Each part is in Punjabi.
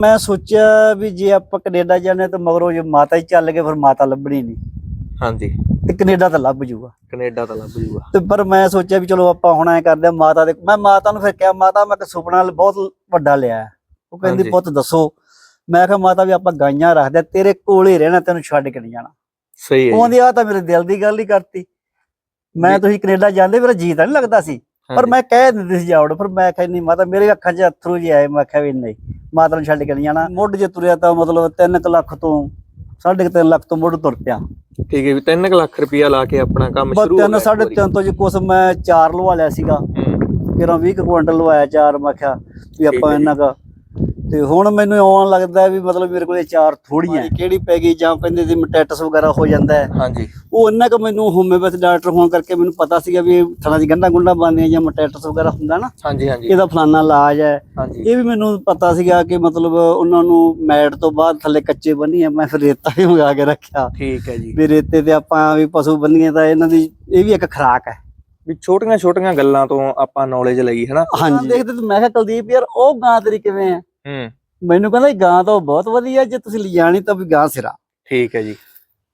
ਮੈਂ ਸੋਚਿਆ ਵੀ ਜੇ ਆਪਾਂ ਕੈਨੇਡਾ ਜਾਣੇ ਤਾਂ ਮਗਰੋਂ ਜੇ ਮਾਤਾ ਹੀ ਚੱਲ ਗਏ ਫਿਰ ਮਾਤਾ ਲੱਭਣੀ ਨਹੀਂ ਹਾਂਜੀ ਤੇ ਕੈਨੇਡਾ ਤਾਂ ਲੱਭ ਜੂਗਾ ਕੈਨੇਡਾ ਤਾਂ ਲੱਭ ਜੂਗਾ ਤੇ ਪਰ ਮੈਂ ਸੋਚਿਆ ਵੀ ਚਲੋ ਆਪਾਂ ਹੁਣ ਐ ਕਰਦੇ ਆ ਮਾਤਾ ਦੇ ਮੈਂ ਮਾਤਾ ਨੂੰ ਫਿਰ ਕਿਹਾ ਮਾਤਾ ਮੈਂ ਕਿ ਸੁਪਨਾ ਬਹੁਤ ਵੱਡਾ ਲਿਆ ਹੈ। ਉਹ ਕਹਿੰਦੀ ਹਾਂਜੀ। ਪੁੱਤ ਦੱਸੋ ਮੈਂ ਕਿਹਾ ਮਾਤਾ ਵੀ ਆਪਾਂ ਗਾਈਆਂ ਰੱਖਦੇ ਆ, ਤੇਰੇ ਕੋਲ ਹੀ ਰਹਿਣਾ ਤੈਨੂੰ ਛੱਡ ਕੇ ਨਹੀਂ ਜਾਣਾ ਸਹੀ ਹੈ ਉਹ ਜੀ। ਆਂਦੀ ਆ ਤਾਂ ਮੇਰੇ ਦਿਲ ਦੀ ਗੱਲ ਹੀ ਕਰਤੀ ਮੈਂ। ਤੁਸੀਂ ਕੈਨੇਡਾ ਜਾਂਦੇ ਮੇਰਾ ਜੀ ਤਾਂ ਨਹੀਂ ਲੱਗਦਾ ਸੀ ਪਰ। ਮੈਂ ਕਹਿ ਦਿੰਦੀ ਸੀ ਜਾਵੜ ਪਰ ਮੈਂ ਕਿਹਾ ਨਹੀਂ ਮਾਤਾ ਮੇਰੇ ਅੱਖਾਂ 'ਚ ਅਥਰੂ ਜੀ ਆਏ ਮੈਂ ਕਿਹਾ ਵੀ ਨਹੀਂ ਮਾਤਾ ਨੂੰ ਛੱਡ ਕੇ ਨਹੀਂ ਜਾਣਾ। ਮੁੱਢ ਜੇ ਤੁਰਿਆ ਤਾਂ ਮਤਲਬ 3 ਲੱਖ ਤੋਂ 3.5 ਲੱਖ ਤੋਂ ਮੁੱਢ ਤੁਰ ਪਿਆ। ਠੀਕ ਹੈ ਵੀ 3 ਲੱਖ ਰੁਪਇਆ ਲਾ ਕੇ ਆਪਣਾ ਕੰਮ ਸ਼ੁਰੂ ਹੋ ਗਿਆ ਸਾਢੇ ਤਿੰਨ ਤੋਂ ਜੇ ਕੁਛ ਮੈਂ ਚਾਰ ਲਵਾ ਲਿਆ ਸੀਗਾ। ਕਿਰਾਂ 20 ਕੁ ਕੁਇੰਟਲ ਲਵਾਇਆ ਚਾਰ ਮੈਂ ਕਿਹਾ ਵੀ ਆਪਾਂ। ਇੰਨਾ ਕੁ ਤੇ ਹੁਣ ਮੈਨੂੰ ਆਉਣ ਲੱਗਦਾ ਵੀ ਮਤਲਬ ਮੇਰੇ ਕੋਲੇ ਚਾਰ ਥੋੜੀਆਂ ਕਿਹੜੀ ਪੈ ਗਈ ਜਾਂ ਕਹਿੰਦੇ ਸੀ ਮਟੈਟਸ ਵਗੈਰਾ ਹੋ ਜਾਂਦਾ ਹੈ। ਹਾਂਜੀ। ਉਹ ਇੰਨਾ ਕੁ ਮੈਨੂੰ ਹੋਮਿਓਪੈਥ ਡਾਕਟਰ ਹੋਣ ਕਰਕੇ ਮੈਨੂੰ ਪਤਾ ਸੀਗਾ ਵੀ ਥਣਾ ਦੀ ਗੰਢਾਂ ਗੁੰਡਾ ਬੰਦੀਆਂ ਜਾਂ ਮਟੈਟਸ ਵਗੈਰਾ ਹੁੰਦਾ ਨਾ ਹਾਂਜੀ ਹਾਂਜੀ। ਇਹਦਾ ਫਲਾਨਾ ਇਲਾਜ ਹੈ। ਇਹ ਵੀ ਮੈਨੂੰ ਪਤਾ ਸੀਗਾ ਕਿ ਮਤਲਬ ਉਹਨਾਂ ਨੂੰ ਮੈਟ ਤੋਂ ਬਾਅਦ ਥੱਲੇ ਕੱਚੇ ਬੰਨੀ ਆ ਮੈਂ ਫਿਰ ਰੇਤਾ ਵੀ ਮੰਗਾ ਕੇ ਰੱਖਿਆ। ਠੀਕ ਹੈ ਜੀ। ਵੀ ਰੇਤੇ ਤੇ ਆਪਾਂ ਵੀ ਪਸ਼ੂ ਬੰਨੀਏ ਤਾਂ ਇਹਨਾਂ ਦੀ ਇਹ ਵੀ ਇੱਕ ਖੁਰਾਕ ਹੈ। ਵੀ ਛੋਟੀਆਂ ਛੋਟੀਆਂ ਗੱਲਾਂ ਤੋਂ ਆਪਾਂ ਨੌਲੇਜ ਲਈ ਹੈ ਨਾ ਹਾਂਜੀ। ਦੇਖਦੇ ਤੇ ਮੈਂ ਕਿਹਾ ਕੁਲਦੀਪ ਯਾਰ ਉਹ ਗਾਂ ਤੇਰੀ ਕਿਵੇਂ ਹੈ? ਹੂੰ। ਮੈਨੂੰ ਕਹਿੰਦਾ ਇਹ ਗਾਂ ਤਾਂ ਬਹੁਤ ਵਧੀਆ ਜੇ ਤੁਸੀਂ ਲਿਜਾਣੀ ਤਾਂ ਵੀ ਗਾਂ ਸਿਰਾ। ਠੀਕ ਹੈ ਜੀ।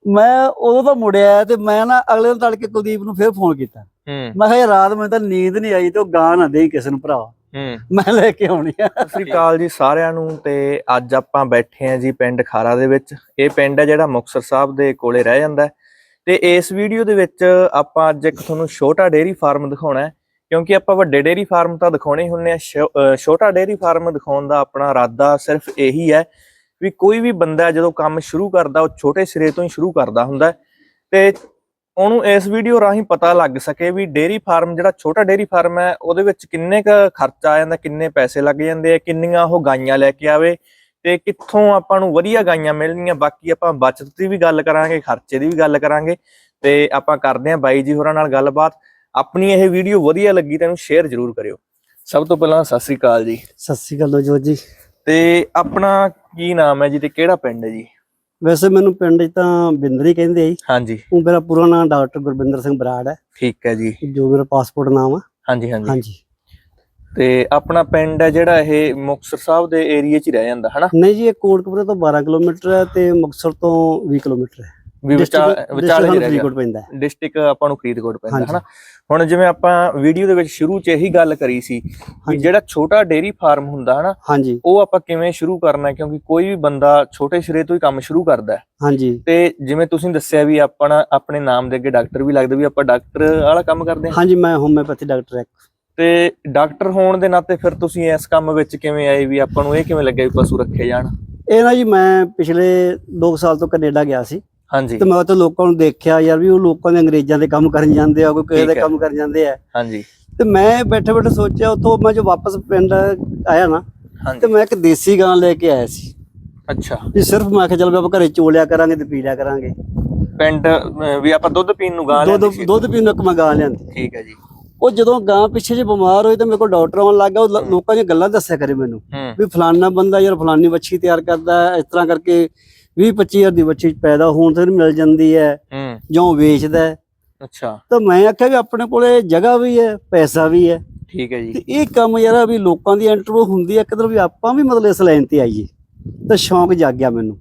ਮੈਂ ਉਦੋਂ ਤਾਂ ਮੁੜਿਆ ਤੇ ਮੈਂ ਨਾ ਅਗਲੇ ਦਿਨ ਤੜਕੇ ਕੁਲਦੀਪ ਨੂੰ ਫਿਰ ਫੋਨ ਕੀਤਾ। ਮੈਂ ਕਿਹਾ ਰਾਤ ਮੈਨੂੰ ਤਾਂ ਨੀਂਦ ਨਹੀਂ ਆਈ ਤੇ ਉਹ ਗਾਂ ਨਾ ਦੇਈ ਕਿਸੇ ਨੂੰ ਭਰਾ ਹੂੰ। ਮੈਂ ਲੈ ਕੇ ਆਉਣੀ ਆ। ਸਤਿ ਸ੍ਰੀ ਅਕਾਲ ਜੀ ਸਾਰਿਆਂ ਨੂੰ ਤੇ ਅੱਜ ਆਪਾਂ ਬੈਠੇ ਆਂ ਜੀ ਪਿੰਡ ਖਾਰਾ ਦੇ ਵਿੱਚ। ਇਹ ਪਿੰਡ ਹੈ ਜਿਹੜਾ ਮੁਕਤਸਰ ਸਾਹਿਬ ਦੇ ਕੋਲੇ ਰਹਿ ਜਾਂਦਾ ਤੇ ਇਸ ਵੀਡੀਓ ਦੇ ਵਿੱਚ ਆਪਾਂ ਅੱਜ ਇੱਕ ਤੁਹਾਨੂੰ ਛੋਟਾ ਡੇਅਰੀ ਫਾਰਮ ਦਿਖਾਉਣਾ ਹੈ। ਕਿਉਂਕਿ ਆਪਾਂ ਵੱਡੇ ਡੇਅਰੀ ਫਾਰਮ ਤਾਂ ਦਿਖਾਉਣੇ ਹੁੰਨੇ ਆ, ਛੋ- ਛੋਟਾ ਡੇਅਰੀ ਫਾਰਮ ਦਿਖਾਉਣ ਦਾ ਆਪਣਾ ਇਰਾਦਾ ਸਿਰਫ ਇਹੀ ਹੈ ਵੀ ਕੋਈ ਵੀ ਬੰਦਾ ਜਦੋਂ ਕੰਮ ਸ਼ੁਰੂ ਕਰਦਾ, ਉਹ ਛੋਟੇ ਸਿਰੇ ਤੋਂ ਹੀ ਸ਼ੁਰੂ ਕਰਦਾ ਹੁੰਦਾ ਤੇ ਉਹਨੂੰ ਇਸ ਵੀਡੀਓ ਰਾਹੀਂ ਪਤਾ ਲੱਗ ਸਕੇ ਵੀ ਡੇਅਰੀ ਫਾਰਮ ਜਿਹੜਾ ਛੋਟਾ ਡੇਅਰੀ ਫਾਰਮ ਹੈ, ਉਹਦੇ ਵਿੱਚ ਕਿੰਨੇ ਕ ਖਰਚਾ ਆ ਜਾਂਦਾ, ਕਿੰਨੇ ਪੈਸੇ ਲੱਗ ਜਾਂਦੇ ਆ, ਕਿੰਨੀਆਂ ਉਹ ਗਾਈਆਂ ਲੈ ਕੇ ਆਵੇ ਤੇ ਕਿੱਥੋਂ ਆਪਾਂ ਨੂੰ ਵਧੀਆ ਗਾਈਆਂ ਮਿਲਣਗੀਆਂ ਬਾਕੀ ਆਪਾਂ ਬਚਤ ਦੀ ਵੀ ਗੱਲ ਕਰਾਂਗੇ, ਖਰਚੇ ਦੀ ਵੀ ਗੱਲ ਕਰਾਂਗੇ ਤੇ ਆਪਾਂ ਕਰਦੇ ਆਂ ਬਾਈ ਜੀ ਹੋਰਾਂ ਨਾਲ ਗੱਲਬਾਤ। ਆਪਣੀ ਇਹ ਵੀਡੀਓ ਵਧੀਆ ਲੱਗੀ ਤਾਂ ਇਹਨੂੰ ਸ਼ੇਅਰ ਜ਼ਰੂਰ ਕਰਿਓ। ਸਭ ਤੋਂ ਪਹਿਲਾਂ ਸਤਿ ਸ੍ਰੀ ਅਕਾਲ ਜੀ। ਸਤਿ ਸ੍ਰੀ ਅਕਾਲ ਜੋਤ ਜੀ। ਤੇ ਆਪਣਾ ਕੀ ਨਾਮ ਹੈ ਜੀ ਤੇ ਕਿਹੜਾ ਪਿੰਡ ਹੈ ਜੀ? ਵੈਸੇ ਮੈਨੂੰ ਪਿੰਡ 'ਚ ਤਾਂ ਬਿੰਦਰੀ ਕਹਿੰਦੇ ਆ ਜੀ। ਹਾਂਜੀ। ਉਹ ਮੇਰਾ ਪੂਰਾ ਨਾਮ ਡਾਕਟਰ ਗੁਰਬਿੰਦਰ ਸਿੰਘ ਬਰਾੜ ਹੈ। ਠੀਕ ਹੈ ਜੀ। ਜੋ ਮੇਰਾ ਪਾਸਪੋਰਟ ਨਾਮ ਆ। ਹਾਂਜੀ ਹਾਂਜੀ। ਹਾਂਜੀ। ਤੇ ਆਪਣਾ ਪਿੰਡ ਹੈ ਜਿਹੜਾ ਇਹ ਮੁਕਤਸਰ ਸਾਹਿਬ ਦੇ ਏਰੀਆ 'ਚ ਹੀ ਰਹਿ ਜਾਂਦਾ ਹਨਾ? ਨਹੀਂ ਜੀ ਇਹ ਕੋਟਕਪੁਰੇ ਤੋਂ 12 ਕਿਲੋਮੀਟਰ ਹੈ ਤੇ ਮੁਕਤਸਰ ਤੋਂ 20 ਕਿਲੋਮੀਟਰ ਹੈ। ਵੀ ਵਿਚਾਲੇ district ਹੀ ਰਹਿ ਹੈ। ਡਿਸਟ੍ਰਿਕਟ ਆਪਾਂ ਨੂੰ ਫਰੀਦਕੋਟ ਪੈਂਦਾ। ਹਨਾ? ਹੁਣ ਜਿਵੇਂ ਆਪਾਂ ਵੀਡੀਓ ਦੇ ਵਿੱਚ ਸ਼ੁਰੂ 'ਚ ਇਹੀ ਗੱਲ ਕਰੀ ਸੀ ਹਾਂਜੀ। ਜਿਹੜਾ ਛੋਟਾ ਡੇਅਰੀ ਫਾਰਮ ਹੁੰਦਾ ਹਨਾ? ਉਹ ਆਪਾਂ ਕਿਵੇਂ ਸ਼ੁਰੂ ਕਰਨਾ ਕਿਉਂਕਿ ਕੋਈ ਵੀ ਬੰਦਾ ਛੋਟੇ ਸਿਰੇ ਤੋਂ ਹੀ ਕੰਮ ਸ਼ੁਰੂ ਕਰਦਾ ਹੈ। ਹਾਂਜੀ। ਤੇ ਜਿਵੇਂ ਤੁਸੀਂ ਦੱਸਿਆ ਵੀ ਆਪਣਾ ਆਪਣੇ ਨਾਮ ਦੇ ਅੱਗੇ ਡਾਕਟਰ ਵੀ ਲੱਗਦਾ ਵੀ ਆਪਾਂ ਡਾਕਟਰ ਵਾਲਾ ਕੰਮ ਕਰਦੇ ਹਾਂ। ਹਾਂਜੀ ਮੈਂ ਹੋਮਿਓਪੈਥੀ ਡਾਕਟਰ ਹਾਂ ਤੇ ਡਾਕਟਰ ਹੋਣ ਦੇ ਨਾਤੇ ਫਿਰ ਤੁਸੀਂ ਇਸ ਕੰਮ ਵਿੱਚ ਕਿਵੇਂ ਆਏ ਵੀ ਆਪਾਂ ਨੂੰ ਇਹ ਕਿਵੇਂ ਲੱਗਿਆ ਵੀ ਪਸ਼ੂ ਰੱਖੇ ਜਾਣ? ਇਹ ਨਾ ਜੀ ਮੈਂ ਪਿਛਲੇ 2 ਸਾਲ ਤੋਂ ਕੈਨੇਡਾ ਗਿਆ ਸੀ। ਹਾਂਜੀ। ਤੇ ਮੈਂ ਉੱਥੇ ਲੋਕਾਂ ਨੂੰ ਦੇਖਿਆ ਯਾਰ ਵੀ ਉਹ ਲੋਕਾਂ ਦੇ ਅੰਗਰੇਜ਼ਾਂ ਦੇ ਕੰਮ ਕਰਨ ਜਾਂਦੇ ਆ ਕੋਈ ਕਿਸੇ ਦੇ। ਕੰਮ ਕਰਨ ਜਾਂਦੇ ਆ। ਹਾਂਜੀ। ਤੇ ਮੈਂ ਬੈਠੇ ਬੈਠੇ ਸੋਚਿਆ ਉੱਥੋਂ ਮੈਂ ਜੋ ਵਾਪਸ ਪਿੰਡ ਆਇਆ ਨਾ ਤੇ ਮੈਂ ਇੱਕ ਦੇਸੀ ਗਾਂ ਲੈ ਕੇ ਆਇਆ ਸੀ। ਅੱਛਾ। ਵੀ ਸਿਰਫ ਮੈਂ ਕਿਹਾ ਚੱਲ ਵੀ ਆਪਾਂ ਘਰੇ ਚੋਲਿਆ ਕਰਾਂਗੇ ਤੇ ਪੀ ਲਿਆ ਕਰਾਂਗੇ। ਪਿੰਡ ਵੀ ਆਪਾਂ ਦੁੱਧ ਪੀਣ ਨੂੰ ਗਾਂ ਦੁੱਧ ਲੈਂਦੇ ਸੀ। ਦੁੱਧ ਪੀਣ ਨੂੰ ਇੱਕ ਮੈਂ ਗਾਂ ਲਿਆਂਦੀ। ਠੀਕ ਹੈ ਜੀ। ਉਹ ਜਦੋਂ ਗਾਂ ਪਿੱਛੇ ਜੇ ਬਿਮਾਰ ਹੋਈ ਤਾਂ ਮੇਰੇ ਕੋਲ ਡਾਕਟਰ ਆਉਣ ਲੱਗ ਗਿਆ ਉਹ ਲੋਕਾਂ ਦੀਆਂ ਗੱਲਾਂ ਦੱਸਿਆ ਕਰੇ ਮੈਨੂੰ। ਵੀ ਫਲਾਨਾ ਬੰਦਾ ਯਾਰ ਫਲਾਨੀ ਵੱਛੀ ਤਿਆਰ ਕਰਦਾ ਇਸ ਤਰ੍ਹਾਂ ਕਰਕੇ 20 25 ਹਜ਼ਾਰ ਦੀ ਵੱਛੀ ਪੈਦਾ ਹੋਣ ਤੇ ਮਿਲ ਜਾਂਦੀ ਹੈ ਜਾਂ ਵੇਚਦਾ ਹੈ। ਅੱਛਾ। ਤਾਂ ਮੈਂ ਆਖਿਆ ਵੀ ਆਪਣੇ ਕੋਲੇ ਜਗ੍ਹਾ ਵੀ ਹੈ ਪੈਸਾ ਵੀ ਹੈ। ਠੀਕ ਹੈ ਜੀ। ਇਹ ਕੰਮ ਯਾਰ ਵੀ ਲੋਕਾਂ ਦੀ ਇੰਟਰਵਿਊ ਹੁੰਦੀ ਹੈ ਕਿਧਰ ਵੀ ਆਪਾਂ ਵੀ ਮਤਲਬ ਇਸ ਲਾਈਨ ਤੇ ਆਈਏ। ਤਾਂ ਸ਼ੌਂਕ ਜਾਗ ਗਿਆ ਮੈਨੂੰ।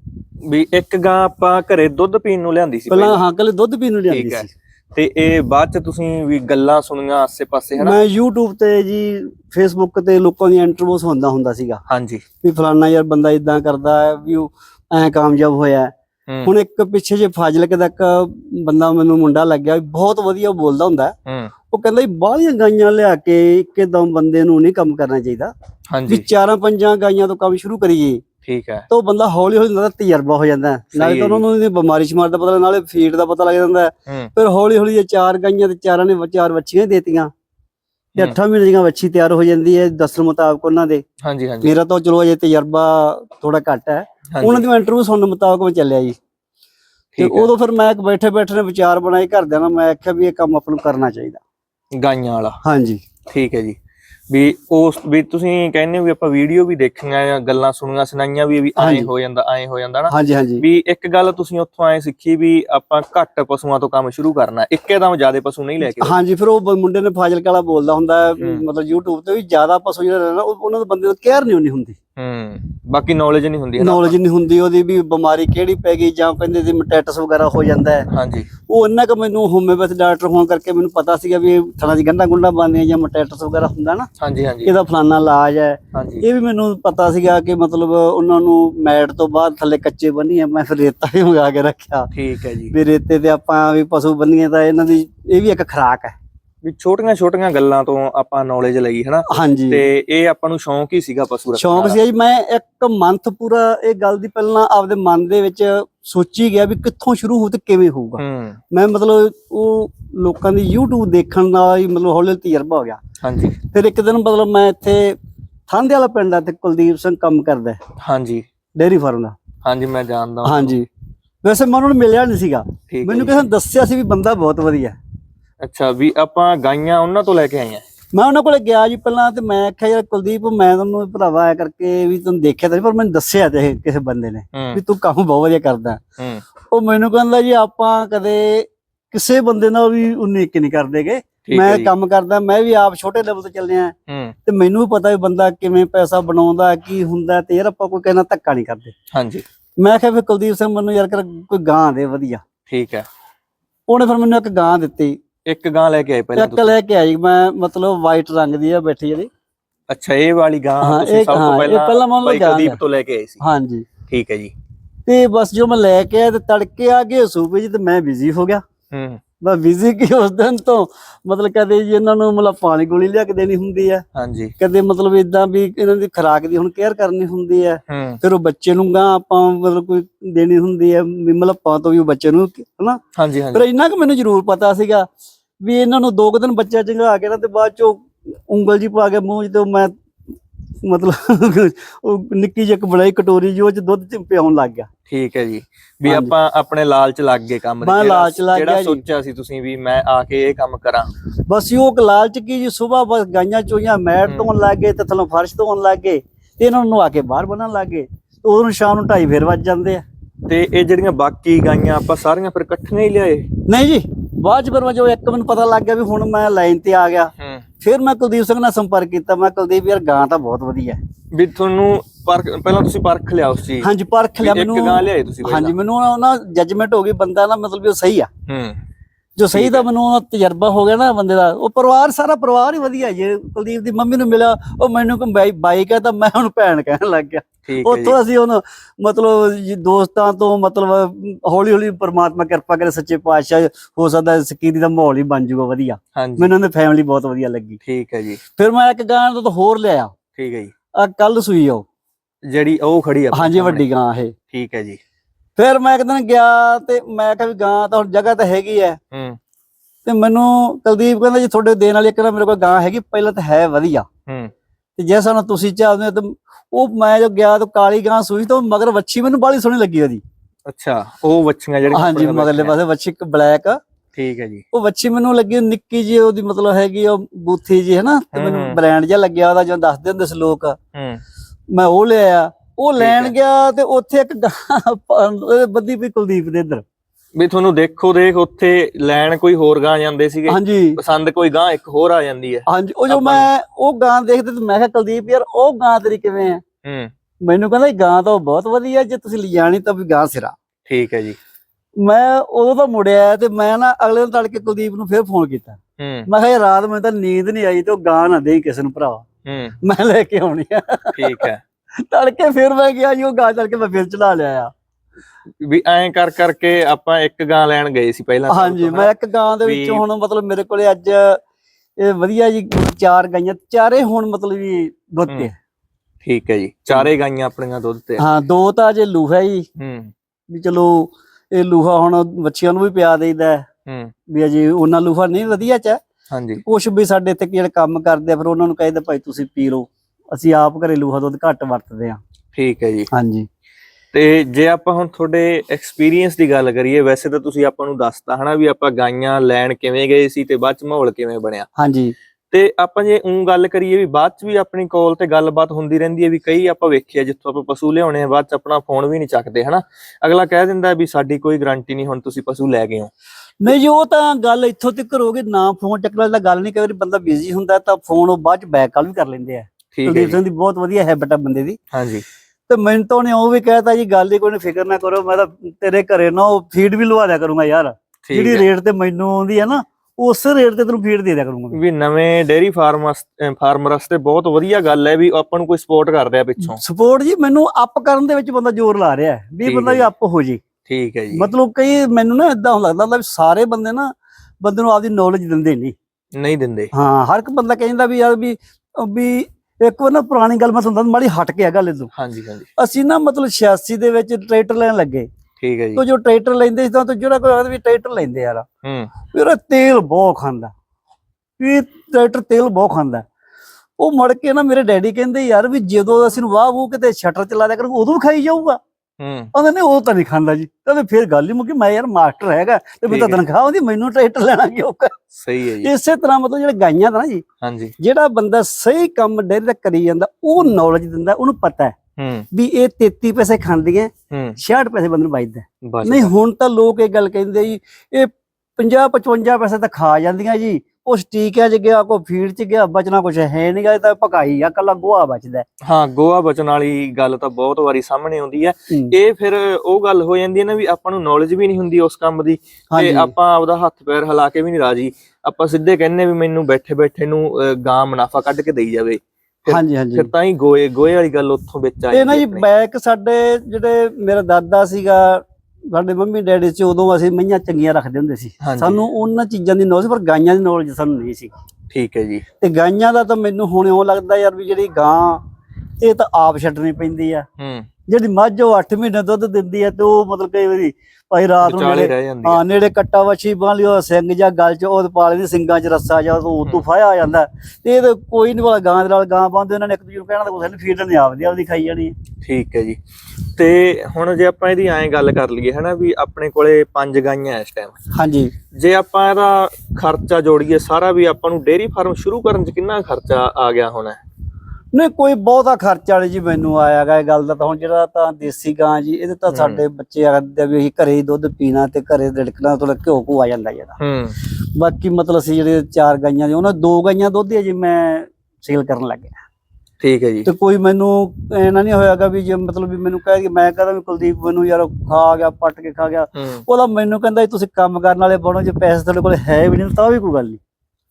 ਵੀ ਇੱਕ ਗਾਂ ਆਪਾਂ ਘਰੇ ਦੁੱਧ ਪੀਣ ਨੂੰ ਲਿਆਂਦੀ ਸੀ ਪਹਿਲਾਂ ਹਾਂ ਕੱਲੇ ਦੁੱਧ ਪੀਣ ਨੂੰ ਲਿਆਂਦੀ। ਸੀ। ਤੇ ਇਹ ਬਾਅਦ ਚ ਤੁਸੀਂ ਵੀ ਗੱਲਾਂ ਸੁਣੀਆਂ ਆਸੇ-ਪਾਸੇ ਹਨਾ? ਮੈਂ YouTube ਤੇ ਜੀ Facebook ਤੇ ਲੋਕਾਂ ਦੀਆਂ ਇੰਟਰਵਿਊਸ ਹੁੰਦਾ ਹੁੰਦਾ ਸੀਗਾ। ਹਾਂਜੀ। ਵੀ ਫਲਾਨਾ ਯਾਰ ਬੰਦਾ ਇਦਾਂ ਕਰਦਾ ਹੈ ਵੀ ਉਹ ਐ ਕਾਮਯਾਬ ਹੋਇਆ। ਹੁਣ ਇੱਕ ਪਿੱਛੇ ਜੇ ਫਾਜ਼ਿਲਕ ਦਾ ਇੱਕ ਬੰਦਾ ਮੈਨੂੰ ਮੁੰਡਾ ਲੱਗਿਆ ਬਹੁਤ ਵਧੀਆ ਬੋਲਦਾ ਹੁੰਦਾ। ਉਹ ਕਹਿੰਦਾ ਵੀ ਬਾਹਲੀਆਂ ਗਾਈਆਂ ਲਿਆ ਕੇ ਇੱਕਦਮ ਬੰਦੇ ਨੂੰ ਨਹੀਂ ਕੰਮ ਕਰਨਾ ਚਾਹੀਦਾ। ਵੀ ਚਾਰਾਂ ਪੰਜਾਂ ਗਾਈਆਂ ਤੋਂ ਕੰਮ ਸ਼ੁਰੂ ਕਰੀਏ। ਠੀਕ ਹੈ। ਤਾਂ ਉਹ ਬੰਦਾ ਹੌਲੀ ਹੌਲੀ ਦਾ ਤਜਰਬਾ ਹੋ ਜਾਂਦਾ। ਨਾਲੇ ਤਾਂ ਉਹਨਾਂ ਨੂੰ ਬਿਮਾਰੀ ਸ਼ਮਾਰ ਦਾ ਪਤਾ ਲੱਗ- ਨਾਲੇ ਫੀਡ ਦਾ ਪਤਾ ਲੱਗ ਜਾਂਦਾ। ਫਿਰ ਹੌਲੀ ਹੌਲੀ ਇਹ ਚਾਰ ਗਾਈਆਂ ਤੇ ਚਾਰਾਂ ਨੇ ਚਾਰ ਵੱਛੀਆਂ ਦੇਤੀਆਂ। ਤੇ ਹੂੰ। ਅੱਠਾਂ ਮਹੀਨੇ ਦੀਆਂ ਵੱਛੀ ਤਿਆਰ ਹੋ ਜਾਂਦੀ ਹੈ ਦੱਸਣ ਮੁਤਾਬਕ ਉਹਨਾਂ ਦੇ। ਹਾਂਜੀ ਹਾਂਜੀ। ਮੇਰਾ ਤਾਂ ਚਲੋ ਅਜੇ ਤਜਰਬਾ ਥੋੜਾ ਘੱਟ ਹੈ। ਉਹਨਾਂ ਦੀ ਇੰਟਰਵਿਊ ਸੁਣਨ ਮੁਤਾਬਕ ਮੈਂ ਚੱਲਿਆ ਜੀ। ਤੇ ਉਦੋਂ ਫਿਰ ਮੈਂ ਬੈਠੇ ਬੈਠੇ ਨੇ ਵਿਚਾਰ ਬਣਾਏ ਘਰਦਿਆਂ ਨਾਲ ਮੈਂ ਆਖਿਆ ਵੀ ਇਹ ਕੰਮ ਆਪਾਂ ਨੂੰ ਕਰਨਾ ਚਾਹੀਦਾ। ਗਾਈਆਂ ਵਾਲਾ। ਹਾਂਜੀ। ਠੀਕ ਹੈ ਜੀ। ਵੀ ਉਸ ਵੀ ਤੁਸੀਂ ਕਹਿੰਦੇ ਹੋ ਵੀ ਆਪਾਂ ਵੀਡੀਓ ਵੀ ਦੇਖੀਆਂ ਜਾਂ ਗੱਲਾਂ ਸੁਣੀਆਂ ਸੁਣਾਈਆਂ ਵੀ ਵੀ ਐਂ। ਹੋ ਜਾਂਦਾ ਐਂ ਹੋ ਜਾਂਦਾ ਨਾ। ਹਾਂਜੀ ਹਾਂਜੀ। ਵੀ ਇੱਕ ਗੱਲ ਤੁਸੀਂ ਉੱਥੋਂ ਐ ਸਿੱਖੀ ਵੀ ਆਪਾਂ ਘੱਟ ਪਸ਼ੂਆਂ ਤੋਂ ਕੰਮ ਸ਼ੁਰੂ ਕਰਨਾ ਇੱਕੇ ਦਮ ਜ਼ਿਆਦਾ ਪਸ਼ੂ ਨਹੀਂ ਲੈ ਕੇ ਹਾਂਜੀ ਫਿਰ ਉਹ ਮੁੰਡੇ ਨੇ ਫਾਜ਼ਿਲਕਾ ਵਾਲਾ ਬੋਲਦਾ ਹੁੰਦਾ। ਮਤਲਬ YouTube ਤੇ ਵੀ ਜ਼ਿਆਦਾ ਪਸ਼ੂ ਜਿਹੜਾ ਉਹਨਾਂ ਦੇ ਬੰਦੇ ਦੀ ਕੇਅਰ ਨਹੀਂ ਹੁੰਦੀ। ਹੂੰ। ਬਾਕੀ ਨੌਲੇਜ ਨਹੀਂ ਹੁੰਦੀ ਹੈ ਨਾ ਨੌਲੇਜ ਨਹੀਂ ਹੁੰਦੀ ਉਹਦੀ ਵੀ ਬਿਮਾਰੀ ਕਿਹੜੀ ਪੈ ਗਈ ਜਾਂ ਕਹਿੰਦੇ ਦੀ ਮਟੈਟਸ ਵਗੈਰਾ ਹੋ ਜਾਂਦਾ ਹੈ। ਹਾਂਜੀ। ਉਹ ਇੰਨਾ ਕੁ ਮੈਨੂੰ ਹੋਮਿਓਪੈਥ ਡਾਕਟਰ ਹੋਣ ਕਰਕੇ ਮੈਨੂੰ ਪਤਾ ਸੀਗਾ ਵੀ ਥਣਾ ਦੀ ਗੰਢਾਂ ਗੁੰਡਾ ਬਣਦੀਆਂ ਜਾਂ ਮਟੈਟਸ ਵਗੈਰਾ ਹੁੰਦਾ ਨਾ ਹਾਂਜੀ ਹਾਂਜੀ। ਇਹਦਾ ਫਲਾਨਾ ਇਲਾਜ ਹੈ। ਹਾਂਜੀ। ਇਹ ਵੀ ਮੈਨੂੰ ਪਤਾ ਸੀਗਾ ਕਿ ਮਤਲਬ ਉਹਨਾਂ ਨੂੰ ਮੈਟ ਤੋਂ ਬਾਅਦ ਥੱਲੇ ਕੱਚੇ ਬੰਨੀ ਆ ਮੈਂ ਫਿਰ ਰੇਤਾ ਵੀ ਮੰਗਾ ਕੇ ਰੱਖਿਆ। ਠੀਕ ਹੈ ਜੀ। ਵੀ ਰੇਤੇ ਤੇ ਆਪਾਂ ਵੀ ਪਸ਼ੂ ਬੰਨੀਏ ਤਾਂ ਇਹਨਾਂ ਦੀ ਇਹ ਵੀ ਇੱਕ ਖੁਰਾਕ ਹੈ। ਵੀ ਛੋਟੀਆਂ ਛੋਟੀਆਂ ਗੱਲਾਂ ਤੋਂ ਆਪਾਂ ਨੌਲੇਜ ਲਈ ਹਨਾ? ਹਾਂਜੀ। ਤੇ ਇਹ ਆਪਾਂ ਨੂੰ ਸ਼ੌਂਕ ਹੀ ਸੀਗਾ ਪਸ਼ੂ ਰੱਖਣ ਸ਼ੌਂਕ ਦਾ। ਸੀ ਜੀ। ਮੈਂ ਇੱਕ ਮੰਥ ਪੂਰਾ ਇਹ ਗੱਲ ਦੀ ਪਹਿਲਾਂ ਆਪਦੇ ਮਨ ਦੇ ਵਿੱਚ ਸੋਚੀ ਗਿਆ ਵੀ ਕਿੱਥੋਂ ਸ਼ੁਰੂ ਹੋ ਤੇ ਕਿਵੇਂ ਹੋਊਗਾ। ਮੈਂ ਮਤਲਬ ਉਹ ਲੋਕਾਂ ਦੀ YouTube ਦੇਖਣ ਦਾ ਹੀ ਮਤਲਬ ਹੌਲੀ ਤਜਰਬਾ ਹੋ ਗਿਆ। ਹਾਂਜੀ। ਫਿਰ ਇੱਕ ਦਿਨ ਮਤਲਬ ਮੈਂ ਇੱਥੇ ਥਾਂਦੇ ਵਾਲਾ ਪਿੰਡ ਆ ਤੇ ਕੁਲਦੀਪ ਸਿੰਘ ਕੰਮ ਕਰਦਾ ਹਾਂਜੀ। ਡੇਰੀ ਫਾਰਮ ਦਾ। ਹਾਂਜੀ ਮੈਂ ਜਾਣਦਾ। ਹਾਂ। ਹਾਂਜੀ। ਵੈਸੇ ਮੈਂ ਉਹਨਾਂ ਨੂੰ ਮਿਲਿਆ ਨਹੀਂ ਸੀਗਾ। ਮੈਨੂੰ। ਕਿਸੇ ਨੇ ਦੱਸਿਆ ਸੀ ਵੀ ਬੰਦਾ ਬਹੁਤ ਵਧੀਆ ਹੈ। ਅੱਛਾ ਵੀ ਆਪਾਂ ਗਾਈਆਂ ਉਹਨਾਂ ਤੋਂ ਲੈ ਕੇ ਆਏ ਆ ਮੈਂ ਉਹਨਾਂ ਕੋਲੇ ਗਿਆ ਜੀ ਪਹਿਲਾਂ ਤੇ ਮੈਂ ਆਖਿਆ ਯਾਰ ਕੁਲਦੀਪ ਮੈਂ ਤੁਹਾਨੂੰ ਭਰਾਵਾ ਆਇਆ ਕਰਕੇ ਵੀ ਤੁਹਾਨੂੰ ਦੇਖਿਆ ਤਾਂ ਨਹੀਂ, ਪਰ ਮੈਨੂੰ ਦੱਸਿਆ ਤੇ ਇਹ ਕਿਸੇ ਬੰਦੇ ਨੇ ਵੀ ਤੂੰ ਕੰਮ ਬਹੁਤ ਵਧੀਆ ਕਰਦਾ। ਉਹ ਮੈਨੂੰ ਕਹਿੰਦਾ ਜੀ ਆਪਾਂ ਕਦੇ ਕਿਸੇ ਬੰਦੇ ਨਾਲ ਵੀ ਉਨੀ ਕਿ ਨਹੀਂ ਕਰਦੇਗੇ ਮੈਂ। ਕੰਮ ਕਰਦਾ ਮੈਂ ਵੀ ਆਪ ਛੋਟੇ ਲੈਵਲ ਤੇ ਚੱਲੇ ਆ ਹੂੰ। ਤੇ ਮੈਨੂੰ ਵੀ ਪਤਾ ਵੀ ਬੰਦਾ ਕਿਵੇਂ ਪੈਸਾ ਬਣਾਉਂਦਾ ਕੀ ਹੁੰਦਾ ਤੇ ਯਾਰ ਆਪਾਂ ਕੋਈ ਕਹਿਣਾ ਧੱਕਾ ਨਹੀਂ ਕਰਦੇ। ਹਾਂਜੀ। ਮੈਂ ਕਿਹਾ ਫਿਰ ਕੁਲਦੀਪ ਸਿੰਘ ਮੈਨੂੰ ਯਾਰ ਕਰ ਕੋਈ ਗਾਂ ਦੇ ਵਧੀਆ। ਠੀਕ ਹੈ। ਉਹਨੇ ਫਿਰ ਮੈਨੂੰ ਇੱਕ ਗਾਂ ਦਿੱਤੀ। ਇੱਕ ਗਾਂ ਲੈ ਕੇ ਆਏ ਪਹਿਲਾਂ ਇੱਕ ਤੁਸੀਂ? ਲੈ ਕੇ ਆਈ ਮੈਂ ਮਤਲਬ ਵਾਈਟ ਰੰਗ ਦੀ ਆ ਬੈਠੀ ਜਿਹੜੀ। ਅੱਛਾ ਇਹ ਵਾਲੀ ਗਾਂ ਤੁਸੀਂ ਸਭ ਹਾਂ, ਤੋਂ ਇਹ ਪਹਿਲਾਂ ਪਹਿਲਾਂ ਮੈਂ ਉਹਨੂੰ ਬਾਈ ਜਾਣਦਾ। ਕੁਲਦੀਪ ਤੋਂ ਲੈ ਕੇ ਆਏ ਸੀ। ਹਾਂਜੀ। ਠੀਕ ਹੈ ਜੀ। ਤੇ ਬਸ ਜੋ ਮੈਂ ਲੈ ਕੇ ਆਇਆ ਤੇ ਤੜਕੇ ਆ ਗਏ ਸੂਬੇ ਜੀ ਤੇ ਮੈਂ ਬਿਜ਼ੀ ਹੋ ਗਿਆ। ਹੂੰ। ਮੈਂ ਬਿਜ਼ੀ ਕੀ ਉਸ ਦਿਨ ਤੋਂ? ਮਤਲਬ ਕਦੇ ਜੀ ਇਹਨਾਂ ਨੂੰ ਮਤਲਬ ਪਾਣੀ ਗੋਲੀ ਲਿਆ ਕੇ ਦੇਣੀ ਹੁੰਦੀ ਹੈ। ਹਾਂਜੀ। ਕਦੇ ਮਤਲਬ ਇਦਾਂ ਵੀ ਇਹਨਾਂ ਦੀ ਖੁਰਾਕ ਦੀ ਹੁਣ ਕੇਅਰ ਕਰਨੀ ਹੁੰਦੀ ਹੈ। ਹੂੰ। ਫਿਰ ਉਹ ਬੱਚੇ ਨੂੰ ਗਾਂ ਆਪਾਂ ਮਤਲਬ ਕੋਈ ਦੇਣੀ ਹੁੰਦੀ ਹੈ ਵੀ ਮਤਲਬ ਆਪਾਂ ਤੋਂ ਵੀ ਉਹ ਬੱਚੇ ਨੂੰ ਹਨਾ? ਹਾਂਜੀ ਹਾਂਜੀ। ਇੰਨਾ ਕੁ ਮੈਨੂੰ ਜ਼ਰੂਰ ਪਤਾ ਸੀਗਾ ਵੀ ਇਹਨਾਂ ਨੂੰ ਦੋ ਕੁ ਦਿਨ ਬੱਚਾ ਚੰਗਾ ਕੇ ਨਾ ਤੇ ਬਾਅਦ ਚੋਂ ਉਂਗਲ ਜੀ ਪਾ ਕੇ ਮੂੰਹ 'ਚ ਤੇ ਮੈਂ ਮਤਲਬ ਉਹ ਨਿੱਕੀ ਜਿਹੀ ਇੱਕ ਬੜਾਈ ਕਟੋਰੀ ਜੋ ਚ ਦੁੱਧ ਚ ਪਿਆਉਣ ਲੱਗ ਗਿਆ। ਠੀਕ ਹੈ ਜੀ। ਵੀ ਹਾਂਜੀ। ਆਪਾਂ ਆਪਣੇ ਲਾਲਚ ਲੱਗ ਗਏ ਕੰਮ ਦੇ ਮੈਂ ਜਿਹੜਾ- ਲਾਲਚ ਲੱਗ ਜਿਹੜਾ ਗਿਆ ਜੀ। ਸੋਚਿਆ ਸੀ ਤੁਸੀਂ ਵੀ ਮੈਂ ਆ ਕੇ ਇਹ ਕੰਮ ਕਰਾਂ। ਬਸ ਇਹ ਉਹ ਲਾਲਚ ਕੀ ਜੀ ਸਵੇਰ ਬਸ ਗਾਈਆਂ ਚੋਈਆਂ ਮੈਟ। ਧੋਣ ਲੱਗ ਗਏ ਤੇ ਥੱਲੋਂ ਫਰਸ਼ ਧੋਣ ਲੱਗ ਗਏ ਤੇ ਇਹਨਾਂ ਨੂੰ ਨਵਾ ਕੇ ਬਾਹਰ ਬੰਨਣ ਲੱਗ ਗਏ। ਤੇ ਉਦੋਂ ਸ਼ਾਮ ਨੂੰ ਢਾਈ ਫੇਰ ਵੱਜ ਜਾਂਦੇ ਆ। ਤੇ ਇਹ ਜਿਹੜੀਆਂ ਬਾਕੀ ਗਾਈਆਂ ਆਪਾਂ ਸਾਰੀਆਂ ਫਿਰ ਇਕੱਠੀਆਂ ਹੀ ਲਿਆਏ? ਨਹੀਂ ਜੀ। ਬਾਅਦ ਚ ਫਿਰ ਮੈਂ ਜੋ ਇੱਕ ਮੈਨੂੰ ਪਤਾ ਲੱਗ ਗਿਆ ਵੀ ਹੁਣ ਮੈਂ ਲਾਈਨ ਤੇ ਆ ਗਿਆ ਫਿਰ ਮੈਂ ਕੁਲਦੀਪ ਸਿੰਘ ਨਾਲ ਸੰਪਰਕ ਕੀਤਾ। ਮੈਂ ਕੁਲਦੀਪ ਯਾਰ ਗਾਂ ਤਾਂ ਬਹੁਤ ਵਧੀਆ। ਵੀ ਤੁਹਾਨੂੰ ਪਰਖ ਪਹਿਲਾਂ ਤੁਸੀਂ ਪਰਖ ਲਿਆ ਉਸ ਚੀਜ਼? ਹਾਂਜੀ ਪਰਖ ਲਿਆ ਵੀ ਇੱਕ ਮੈਨੂੰ। ਗਾਂ ਲਿਆਏ ਤੁਸੀਂ ਹਾਂਜੀ ਮੈਨੂੰ ਉਹਨਾਂ ਜੱਜਮੈਂਟ ਹੋ ਗਈ ਬੰਦਾ ਨਾ ਮਤਲਬ ਵੀ ਉਹ ਸਹੀ ਆ। ਹੂੰ। ਜੋ ਸਹੀ ਦਾ ਮੈਨੂੰ ਉਹ ਤਜਰਬਾ ਹੋ ਗਿਆ ਨਾ ਬੰਦੇ ਦਾ ਉਹ ਪਰਿਵਾਰ ਸਾਰਾ ਪਰਿਵਾਰ ਹੀ ਵਧੀਆ ਜੇ। ਕੁਲਦੀਪ ਦੀ ਮੰਮੀ ਨੂੰ ਮਿਲਿਆ ਉਹ ਮੈਨੂੰ ਕੋਈ ਬਾਈ ਬਾਈ ਕਹਿੰਦਾ ਮੈਂ ਉਹਨੂੰ ਭੈਣ ਕਹਿਣ ਲੱਗ ਗਿਆ। ਹੈ ਉੱਥੋਂ ਅਸੀਂ ਉਹਨੂੰ ਮਤਲਬ ਜੀ ਦੋਸਤਾਂ ਤੋਂ ਮਤਲਬ ਹੌਲੀ ਹੌਲੀ ਪ੍ਰਮਾਤਮਾ ਕਿਰਪਾ ਕਰੇ ਸੱਚੇ ਪਾਤਸ਼ਾਹ ਹੋ ਸਕਦਾ ਸਕੀਰੀ ਦਾ ਮਾਹੌਲ ਹੀ ਬਣ ਜਾਊਗਾ ਵਧੀਆ। ਮੈਨੂੰ ਉਹਨੇ ਫੈਮਿਲੀ ਬਹੁਤ ਵਧੀਆ ਲੱਗੀ। ਠੀਕ ਹੈ ਜੀ। ਫਿਰ ਮੈਂ ਇੱਕ ਗਾਂ ਤੋਂ ਹੋਰ ਲਿਆ ਠੀਕ ਹੈ ਜੀ। ਆ ਕੱਲ ਸੂਈ ਉਹ। ਜਿਹੜੀ ਉਹ ਖੜੀ ਆ। ਹਾਂਜੀ। ਵੱਡੀ ਗਾਂ ਇਹ। ਠੀਕ ਹੈ ਜੀ। ਫਿਰ ਮੈਂ ਇੱਕ ਦਿਨ ਗਿਆ ਤੇ ਮੈਂ ਕਿਹਾ ਵੀ ਗਾਂ ਤਾਂ ਹੁਣ ਜਗ੍ਹਾ ਤਾਂ ਹੈਗੀ ਐ। ਹੂੰ। ਤੇ ਮੈਨੂੰ ਕੁਲਦੀਪ ਕਹਿੰਦਾ ਜੀ ਤੁਹਾਡੇ ਦੇਣ ਵਾਲੀ ਇੱਕ ਨਾ ਮੇਰੇ ਕੋਲ ਗਾਂ ਹੈਗੀ ਪਹਿਲਾਂ ਤਾਂ ਹੈ ਵਧੀਆ। ਹੂੰ। ਤੇ ਜੇ ਸਾਨੂੰ ਤੁਸੀਂ ਚਾਹਦੇ ਹੋ ਤੇ ਉਹ ਮੈਂ ਜੋ ਗਿਆ ਤਾਂ ਕਾਲੀ ਗਾਂ ਸੂਈ ਤੋਂ ਮਗਰ ਵੱਛੀ ਮੈਨੂੰ ਬਾਹਲੀ ਸੋਹਣੀ ਲੱਗੀ ਉਹਦੀ। ਅੱਛਾ ਉਹ ਵੱਛੀਆਂ ਜਿਹੜੀਆਂ ਹਾਂਜੀ ਮਗਰਲੇ। ਪਾਸੇ ਵੱਛੀ ਇੱਕ ਬਲੈਕ। ਠੀਕ ਹੈ ਜੀ। ਉਹ ਵੱਛੀ ਮੈਨੂੰ ਲੱਗੀ ਨਿੱਕੀ ਜੀ ਉਹਦੀ ਮਤਲਬ ਹੈਗੀ ਉਹ ਬੂਥੀ ਜੀ ਹੈ ਨਾ ਤੇ ਮੈਨੂੰ। ਬ੍ਰਾਂਡ ਜਿਹਾ ਲੱਗਿਆ ਉਹਦਾ ਜਦੋਂ ਦੱਸਦੇ ਹੁੰਦੇ ਸੀ ਲੋਕ। ਹੂੰ। ਮੈਂ ਉਹ ਲਿਆ ਉਹ ਲੈਣ। ਗਿਆ ਤੇ ਉੱਥੇ ਇੱਕ ਬੱਦੀ ਪਈ ਕੁਲਦੀਪ ਦੇ ਇੱਧਰ। ਵੀ ਤੁਹਾਨੂੰ ਦੇਖੋ ਦੇਖ ਉੱਥੇ ਲੈਣ ਕੋਈ ਹੋਰ ਗਾਂ ਜਾਂਦੇ ਸੀਗੇ। ਹਾਂਜੀ। ਪਸੰਦ ਕੋਈ ਗਾਂ ਇੱਕ ਹੋਰ ਆ ਜਾਂਦੀ ਹੈ। ਹਾਂਜੀ ਉਹ ਜੋ ਮੈਂ ਉਹ ਗਾਂ ਦੇਖਦੇ ਤੇ ਮੈਂ ਕਿਹਾ ਕੁਲਦੀਪ ਯਾਰ ਉਹ ਗਾਂ ਤੇਰੀ ਕਿਵੇਂ ਆ ਹੂੰ। ਮੈਨੂੰ ਕਹਿੰਦਾ ਇਹ ਗਾਂ ਤਾਂ ਬਹੁਤ ਵਧੀਆ ਜੇ ਤੁਸੀਂ ਲਿਜਾਣੀ ਤਾਂ ਵੀ ਗਾਂ ਸਿਰਾ। ਠੀਕ ਹੈ ਜੀ। ਮੈਂ ਉਦੋਂ ਤਾਂ ਮੁੜਿਆ ਤੇ ਮੈਂ ਨਾ ਅਗਲੇ ਦਿਨ ਤੜਕੇ ਕੁਲਦੀਪ ਨੂੰ ਫਿਰ ਫੋਨ ਕੀਤਾ। ਮੈਂ ਕਿਹਾ ਰਾਤ ਮੈਨੂੰ ਤਾਂ ਨੀਂਦ ਨਹੀਂ ਆਈ ਤੇ ਉਹ ਗਾਂ ਨਾ ਦੇਈ ਕਿਸੇ ਨੂੰ ਭਰਾਵਾ। ਹੂੰ। ਮੈਂ ਲੈ ਕੇ ਆਉਣੀ ਆ। ਠੀਕ ਹੈ। ਤੜਕੇ ਫਿਰ ਮੈਂ ਗਿਆ ਜੀ ਉਹ ਗਾਂ ਚੱਲ ਕੇ ਮੈਂ ਫਿਰ ਚਲਾ ਲਿਆ ਆ। ਵੀ ਐਂ ਕਰ ਕਰਕੇ ਆਪਾਂ ਇੱਕ ਗਾਂ ਲੈਣ ਗਏ ਸੀ ਪਹਿਲਾਂ ਹਾਂਜੀ ਮੈਂ ਇੱਕ ਗਾਂ ਦੇ ਵਿੱਚੋਂ ਹੁਣ ਮਤਲਬ ਮੇਰੇ ਕੋਲੇ ਅੱਜ ਇਹ ਵਧੀਆ ਜੀ ਚਾਰ ਗਾਈਆਂ ਚਾਰੇ ਹੁਣ ਮਤਲਬ ਵੀ ਦੁੱਧ ਤੇ। ਠੀਕ ਹੈ ਜੀ ਚਾਰੇ ਗਾਈਆਂ ਆਪਣੀਆਂ ਦੁੱਧ ਤੇ। ਹਾਂ ਦੋ ਤਾਂ ਅਜੇ ਲੂਹਾ ਜੀ ਹੂੰ। ਵੀ ਚਲੋ ਇਹ ਲੂਹਾ ਹੁਣ ਬੱਚਿਆਂ ਨੂੰ ਵੀ ਪਿਆ ਦੇਈਦਾ ਹੈ, ਵੀ ਅਜੇ ਉਹਨਾਂ ਲੂਹਾ ਨਹੀਂ ਵਧੀਆ ਚ। ਹਾਂਜੀ। ਕੁਛ ਵੀ ਸਾਡੇ ਇੱਥੇ ਜਿਹੜੇ ਕੰਮ ਕਰਦੇ ਆ ਫਿਰ ਉਹਨਾਂ ਨੂੰ ਕਹਿੰਦੇ ਭਾਈ ਤੁਸੀਂ ਪੀ ਲਓ। ਅਸੀਂ ਆਪ ਘਰੇ ਲੂਹਾ ਦੁੱਧ ਘੱਟ ਵਰਤਦੇ ਆ ਠੀਕ ਹੈ ਜੀ। ਹਾਂਜੀ। ਤੇ ਜੇ ਆਪਾਂ ਹੁਣ ਤੁਹਾਡੇ ਐਕਸਪੀਰੀਅੰਸ ਦੀ ਗੱਲ ਕਰੀਏ ਵੈਸੇ ਤਾਂ ਤੁਸੀਂ ਆਪਾਂ ਨੂੰ ਦੱਸਤਾ ਹਨਾ ਵੀ ਆਪਾਂ ਗਾਈਆਂ ਲੈਣ ਕਿਵੇਂ ਗਏ ਸੀ ਤੇ ਬਾਅਦ ਚ ਮਾਹੌਲ ਕਿਵੇਂ ਬਣਿਆ? ਹਾਂਜੀ। ਤੇ ਆਪਾਂ ਜੇ ਉਂ ਗੱਲ ਕਰੀਏ ਵੀ ਬਾਅਦ ਚ ਵੀ ਆਪਣੀ ਕਾਲ ਤੇ ਗੱਲਬਾਤ ਹੁੰਦੀ ਰਹਿੰਦੀ ਹੈ ਵੀ ਕਈ ਆਪਾਂ ਵੇਖਿਆ ਜਿੱਥੋਂ ਆਪਾਂ ਪਸ਼ੂ ਲਿਆਉਣੇ ਆ ਬਾਅਦ ਚ ਆਪਣਾ ਫੋਨ ਵੀ ਨਹੀਂ ਚੱਕਦੇ ਹਨਾ। ਅਗਲਾ ਕਹਿ ਦਿੰਦਾ ਵੀ ਸਾਡੀ ਕੋਈ ਗਾਰੰਟੀ ਨਹੀਂ ਹੁਣ ਤੁਸੀਂ ਪਸ਼ੂ ਲੈ ਗਏ ਹੋ। ਨਹੀਂ ਜੀ ਉਹ ਤਾਂ ਗੱਲ ਇੱਥੋਂ ਤੱਕ ਹੋ ਗਈ ਨਾ ਫੋਨ ਚੱਕਣ ਤਾਂ ਗੱਲ ਨਹੀਂ ਕਈ ਵਾਰੀ ਬੰਦਾ ਬਿਜ਼ੀ ਹੁੰਦਾ ਤਾਂ ਫੋਨ ਉਹ ਬਾਅਦ ਚ ਬੈਕ ਕਾਲ ਵੀ ਕਰ ਲੈਂਦੇ ਆ। ਕੁਲਦੀਪ ਸਿੰਘ ਦੀ ਬਹੁਤ ਵਧੀਆ ਹੈਬਿਟ ਆ ਬੰਦੇ ਦੀ। ਹਾਂਜੀ। ਤੇ ਮੈਨੂੰ ਤਾਂ ਉਹਨੇ ਉਹ ਵੀ ਕਹਿਤਾ ਜੀ ਗੱਲ ਹੀ ਕੋਈ ਨਹੀਂ ਫਿਕਰ ਨਾ ਕਰੋ ਮੈਂ ਤਾਂ ਤੇਰੇ ਘਰੇ ਨਾ ਉਹ ਫੀਡ ਵੀ ਲਵਾ ਦਿਆ ਕਰੂੰਗਾ ਯਾਰ। ਜਿਹੜੀ ਰੇਟ ਤੇ ਮੈਨੂੰ ਆਉਂਦੀ ਹੈ ਨਾ ਉਸ ਰੇਟ ਤੇ ਤੈਨੂੰ ਫੀਡ ਦੇ ਦਿਆ ਕਰੂੰਗਾ। ਵੀ ਨਵੇਂ ਡੇਰੀ ਫਾਰਮ ਫਾਰਮਰ ਵਾਸਤੇ ਬਹੁਤ ਵਧੀਆ ਗੱਲ ਹੈ ਵੀ ਆਪਾਂ ਨੂੰ ਕੋਈ ਸਪੋਰਟ ਕਰਦੇ ਆ ਪਿੱਛੋਂ। ਸਪੋਰਟ ਜੀ ਮੈਨੂੰ ਅਪ ਕਰਨ ਦੇ ਵਿੱਚ ਬੰਦਾ ਜ਼ੋਰ ਲਾ ਰਿਹਾ ਹੈ ਵੀ ਬੰਦਾ ਵੀ। ਅਪ ਹੋ ਜੇ। ਠੀਕ ਹੈ ਜੀ। ਮਤਲਬ ਕਈ ਮੈਨੂੰ ਨਾ ਇਦਾਂ ਲੱਗਦਾ ਵੀ ਸਾਰੇ ਬੰਦੇ ਨਾ ਬੰਦੇ ਨੂੰ ਆਪਦੀ ਨੌਲੇਜ ਦਿੰਦੇ ਨਹੀਂ ਨਹੀਂ ਦਿੰਦੇ। ਹਾਂ ਹਰ ਇੱਕ ਬੰਦਾ ਕਹਿੰਦਾ ਵੀ ਯਾਰ ਵੀ ਵੀ ਇੱਕ ਵਾਰ ਨਾ ਪੁਰਾਣੀ ਗੱਲ ਮੈਂ ਸੁਣਦਾ ਮਾੜੀ ਹਟ ਕੇ ਆ ਗੱਲ ਇਦੋਂ ਹਾਂਜੀ ਹਾਂਜੀ। ਅਸੀਂ ਨਾ ਮਤਲਬ 86 ਦੇ ਵਿੱਚ ਟਰੈਕਟਰ ਲੈਣ ਲੱਗੇ। ਠੀਕ ਹੈ ਜੀ। ਤੋ ਜੋ ਟਰੈਕਟਰ ਲੈਂਦੇ ਸੀ ਤਾਂ ਤਾਂ ਜਿਹੜਾ ਕੋਈ ਆਖਦਾ ਵੀ ਟਰੈਕਟਰ ਲੈਂਦੇ ਯਾਰ। ਹੂੰ। ਵੀਰ ਤੇਲ ਬਹੁਤ ਖਾਂਦਾ। ਵੀ ਟਰੈਕਟਰ ਤੇਲ ਬਹੁਤ ਖਾਂਦਾ। ਉਹ ਮੜ ਕੇ ਨਾ ਮੇਰੇ ਡੈਡੀ ਕਹਿੰਦੇ ਯਾਰ ਵੀ ਜਦੋਂ ਅਸੀਂ ਨੂੰ ਵਾਹ ਵੂ ਕਿਤੇ ਸ਼ਟਰ ਚਲਾ ਦਿਆ ਕਰਾਂਗੇ ਉਦੋਂ ਵੀ ਖਾਈ ਜਾਊਗਾ। ਨਹੀਂ ਉਹ ਤਾਂ ਨਹੀਂ ਖਾਂਦਾ ਜੀ। ਕਹਿੰਦੇ ਫਿਰ ਗੱਲ ਹੀ ਮੁੱਕੀ ਮੈਂ ਯਾਰ ਮਾਸਟਰ ਹੈਗਾ ਤੇ ਮੈਂ ਤਾਂ। ਤਨਖਾਹ ਉਹਦੀ ਮੈਨੂੰ ਟਰੈਕਟਰ ਲੈਣਾ ਕਿਉਂ ਸਹੀ ਹੈ ਜੀ। ਇਸੇ ਤਰ੍ਹਾਂ ਮਤਲਬ ਜਿਹੜੇ ਗਾਈਆਂ ਦਾ ਨਾ ਜੀ ਹਾਂਜੀ। ਜਿਹੜਾ ਬੰਦਾ ਸਹੀ ਕੰਮ ਡੇਰੀ ਦਾ ਕਰੀ ਜਾਂਦਾ ਉਹ ਨੌਲੇਜ ਦਿੰਦਾ ਉਹਨੂੰ ਪਤਾ ਹੈ ਵੀ ਇਹ 33 ਪੈਸੇ ਖਾਂਦੀਆਂ ਹੂੰ। 66 ਪੈਸੇ ਬੰਦੇ ਨੂੰ ਬਚਦਾ ਨਹੀਂ ਹੁਣ ਤਾਂ ਲੋਕ ਇਹ ਗੱਲ ਕਹਿੰਦੇ ਜੀ ਇਹ 50 55 ਪੈਸੇ ਤਾਂ ਖਾ ਜਾਂਦੀਆਂ ਜੀ। ਉਸ ਟੀਕਿਆਂ 'ਚ ਗਿਆ ਕੋ ਫੀਡ 'ਚ ਗਿਆ ਬਚਣਾ ਕੁਝ ਹੈ ਨਹੀਂਗਾ ਇਹ ਤਾਂ ਭਕਾਈ ਆ ਕੱਲਾ ਗੋਹਾ ਬਚਦਾ ਹੈ। ਹਾਂ ਗੋਆ ਬਚਣ ਵਾਲੀ ਗੱਲ ਤਾਂ ਬਹੁਤ ਵਾਰੀ ਸਾਹਮਣੇ ਆਉਂਦੀ ਹੈ। ਇਹ ਫਿਰ ਉਹ ਗੱਲ ਹੋ ਜਾਂਦੀ ਹੈ ਨਾ ਵੀ ਆਪਾਂ ਨੂੰ ਨੌਲੇਜ ਵੀ ਨਹੀਂ ਹੁੰਦੀ ਉਸ ਕੰਮ ਦੀ ਤੇ ਆਪਾਂ ਆਪਦਾ ਹੱਥ ਪੈਰ ਹਿਲਾ ਕੇ ਵੀ ਨਹੀਂ ਰਾਜੀ ਆਪਾਂ ਸਿੱਧੇ ਕਹਿੰਨੇ ਵੀ ਮੈਨੂੰ ਬੈਠੇ ਬੈਠੇ ਨੂੰ ਗਾਂ ਮੁਨਾਫਾ ਕੱਢ ਕੇ ਦੇਈ ਜਾਵੇ ਹਾਂਜੀ ਹਾਂਜੀ ਫਿਰ ਤਾਂ ਹੀ ਗੋਏ ਗੋਏ ਵਾਲੀ ਗੱਲ ਉੱਥੋਂ ਵਿੱਚ ਆ ਇਹ ਨਾ ਜੀ। ਬੈਕ ਸਾਡੇ ਜਿਹੜੇ ਮੇਰਾ ਦਾਦਾ ਸੀਗਾ ਸਾਡੇ ਮੰਮੀ ਡੈਡੀ ਸੀ ਉਦੋਂ ਅਸੀਂ ਮਈਆਂ ਚੰਗੀਆਂ ਰੱਖਦੇ ਹੁੰਦੇ ਸੀ। ਹਾਂਜੀ। ਸਾਨੂੰ ਉਹਨਾਂ ਚੀਜ਼ਾਂ ਦੀ ਨੌਲੇਜ ਪਰ ਗਾਈਆਂ ਦੀ ਨੌਲੇਜ ਸਾਨੂੰ ਨਹੀਂ ਸੀ। ਠੀਕ ਹੈ ਜੀ। ਤੇ ਗਾਈਆਂ ਦਾ ਤਾਂ ਮੈਨੂੰ ਹੁਣ ਇਉਂ ਲੱਗਦਾ ਯਾਰ ਵੀ ਜਿਹੜੀ ਗਾਂ ਇਹ ਤਾਂ ਆਪ ਛੱਡਣੀ ਪੈਂਦੀ ਆ। ਹੂੰ। ਜਿਹੜੀ ਮੱਝ ਉਹ 8 ਮਹੀਨੇ ਦੁੱਧ ਦਿੰਦੀ ਆ ਤੇ ਉਹ ਮਤਲਬ ਕਈ ਵਾਰੀ ਭਾਈ ਰਾਤ ਨੂੰ ਨੇੜੇ ਹੈ ਨੇੜੇ ਕੱਟਾ ਵਛੀ ਬਾਂਹ ਲਿਓ ਸਿੰਘ ਜਾਂ ਗਲ ਚ ਉਹ ਪਾ ਲੈਂਦੀ ਸਿੰਘਾਂ ਚ ਰੱਸਾ ਜਾਂ ਉਹ ਉਤੋਂ ਫਾਇਆ ਆ ਜਾਂਦਾ। ਤੇ ਇਹ ਤਾਂ ਕੋਈ ਨਹੀਂ ਵਾਲਾ ਗਾਂ ਦੇ ਨਾਲ ਗਾਂ ਪਾਉਂਦੇ ਉਹਨਾਂ ਨੇ ਇੱਕ ਦੂਜੇ ਨੂੰ ਕਹਿਣਾ ਤਾਂ ਕੁਛ ਨਹੀਂ ਫੀਡ ਨਹੀਂ ਆਪਦੀ ਆਪਦੀ ਖਾਈ ਜਾਣੀ। ਠੀਕ ਹੈ ਜੀ। ਤੇ ਹੁਣ ਜੇ ਆਪਾਂ ਇਹਦੀ ਐਂ ਗੱਲ ਕਰ ਲਈਏ ਹਨਾ ਵੀ ਆਪਣੇ ਕੋਲੇ ਪੰਜ ਗਾਈਆਂ ਇਸ ਟਾਈਮ ਹਾਂਜੀ। ਜੇ ਆਪਾਂ ਇਹਦਾ ਖਰਚਾ ਜੋੜੀਏ ਸਾਰਾ ਵੀ ਆਪਾਂ ਨੂੰ ਡੇਅਰੀ ਫਾਰਮ ਸ਼ੁਰੂ ਕਰਨ 'ਚ ਕਿੰਨਾ ਖਰਚਾ ਆ ਗਿਆ ਹੋਣਾ? ਨਹੀਂ ਕੋਈ ਬਹੁਤਾ ਖਰਚਾ ਵਾਲੀ ਜੀ ਮੈਨੂੰ ਆਇਆਗਾ ਇਹ ਗੱਲ ਦਾ ਤਾਂ। ਹੁਣ ਜਿਹੜਾ ਤਾਂ ਦੇਸੀ ਗਾਂ ਜੀ ਇਹਦੇ ਤਾਂ। ਸਾਡੇ ਬੱਚੇ ਆਖਦੇ ਵੀ ਅਸੀਂ ਘਰੇ ਹੀ ਦੁੱਧ ਪੀਣਾ ਤੇ ਘਰੇ ਰਿੜਕਣਾ ਥੋੜਾ ਘਿਓ ਘੂ ਆ ਜਾਂਦਾ ਜਿਹੜਾ ਹੂੰ। ਬਾਕੀ ਮਤਲਬ ਅਸੀਂ ਜਿਹੜੇ ਚਾਰ ਗਾਈਆਂ ਦੇ ਉਹਨਾਂ ਦੋ ਗਾਈਆਂ ਦੁੱਧ ਹੈ ਜੀ ਮੈਂ ਸੇਲ ਕਰਨ ਲੱਗ ਗਿਆ। ਠੀਕ ਹੈ ਜੀ। ਤੇ ਕੋਈ ਮੈਨੂੰ ਇਹਨਾਂ ਨਹੀਂ ਹੋਇਆਗਾ ਵੀ ਜੇ ਮਤਲਬ ਵੀ ਮੈਨੂੰ ਕਹੇ ਕਿ ਮੈਂ ਕਹਦਾ ਵੀ ਕੁਲਦੀਪ ਮੈਨੂੰ ਯਾਰ ਖਾ ਗਿਆ ਪੱਟ ਕੇ ਖਾ ਗਿਆ। ਉਹਦਾ ਮੈਨੂੰ ਕਹਿੰਦਾ ਤੁਸੀਂ ਕੰਮ ਕਰਨ ਵਾਲੇ ਬਣੋ ਜੇ ਪੈਸੇ ਤੁਹਾਡੇ ਕੋਲ ਹੈ ਵੀ ਨਹੀਂ ਤਾਂ ਵੀ ਕੋਈ ਗੱਲ ਨਹੀਂ।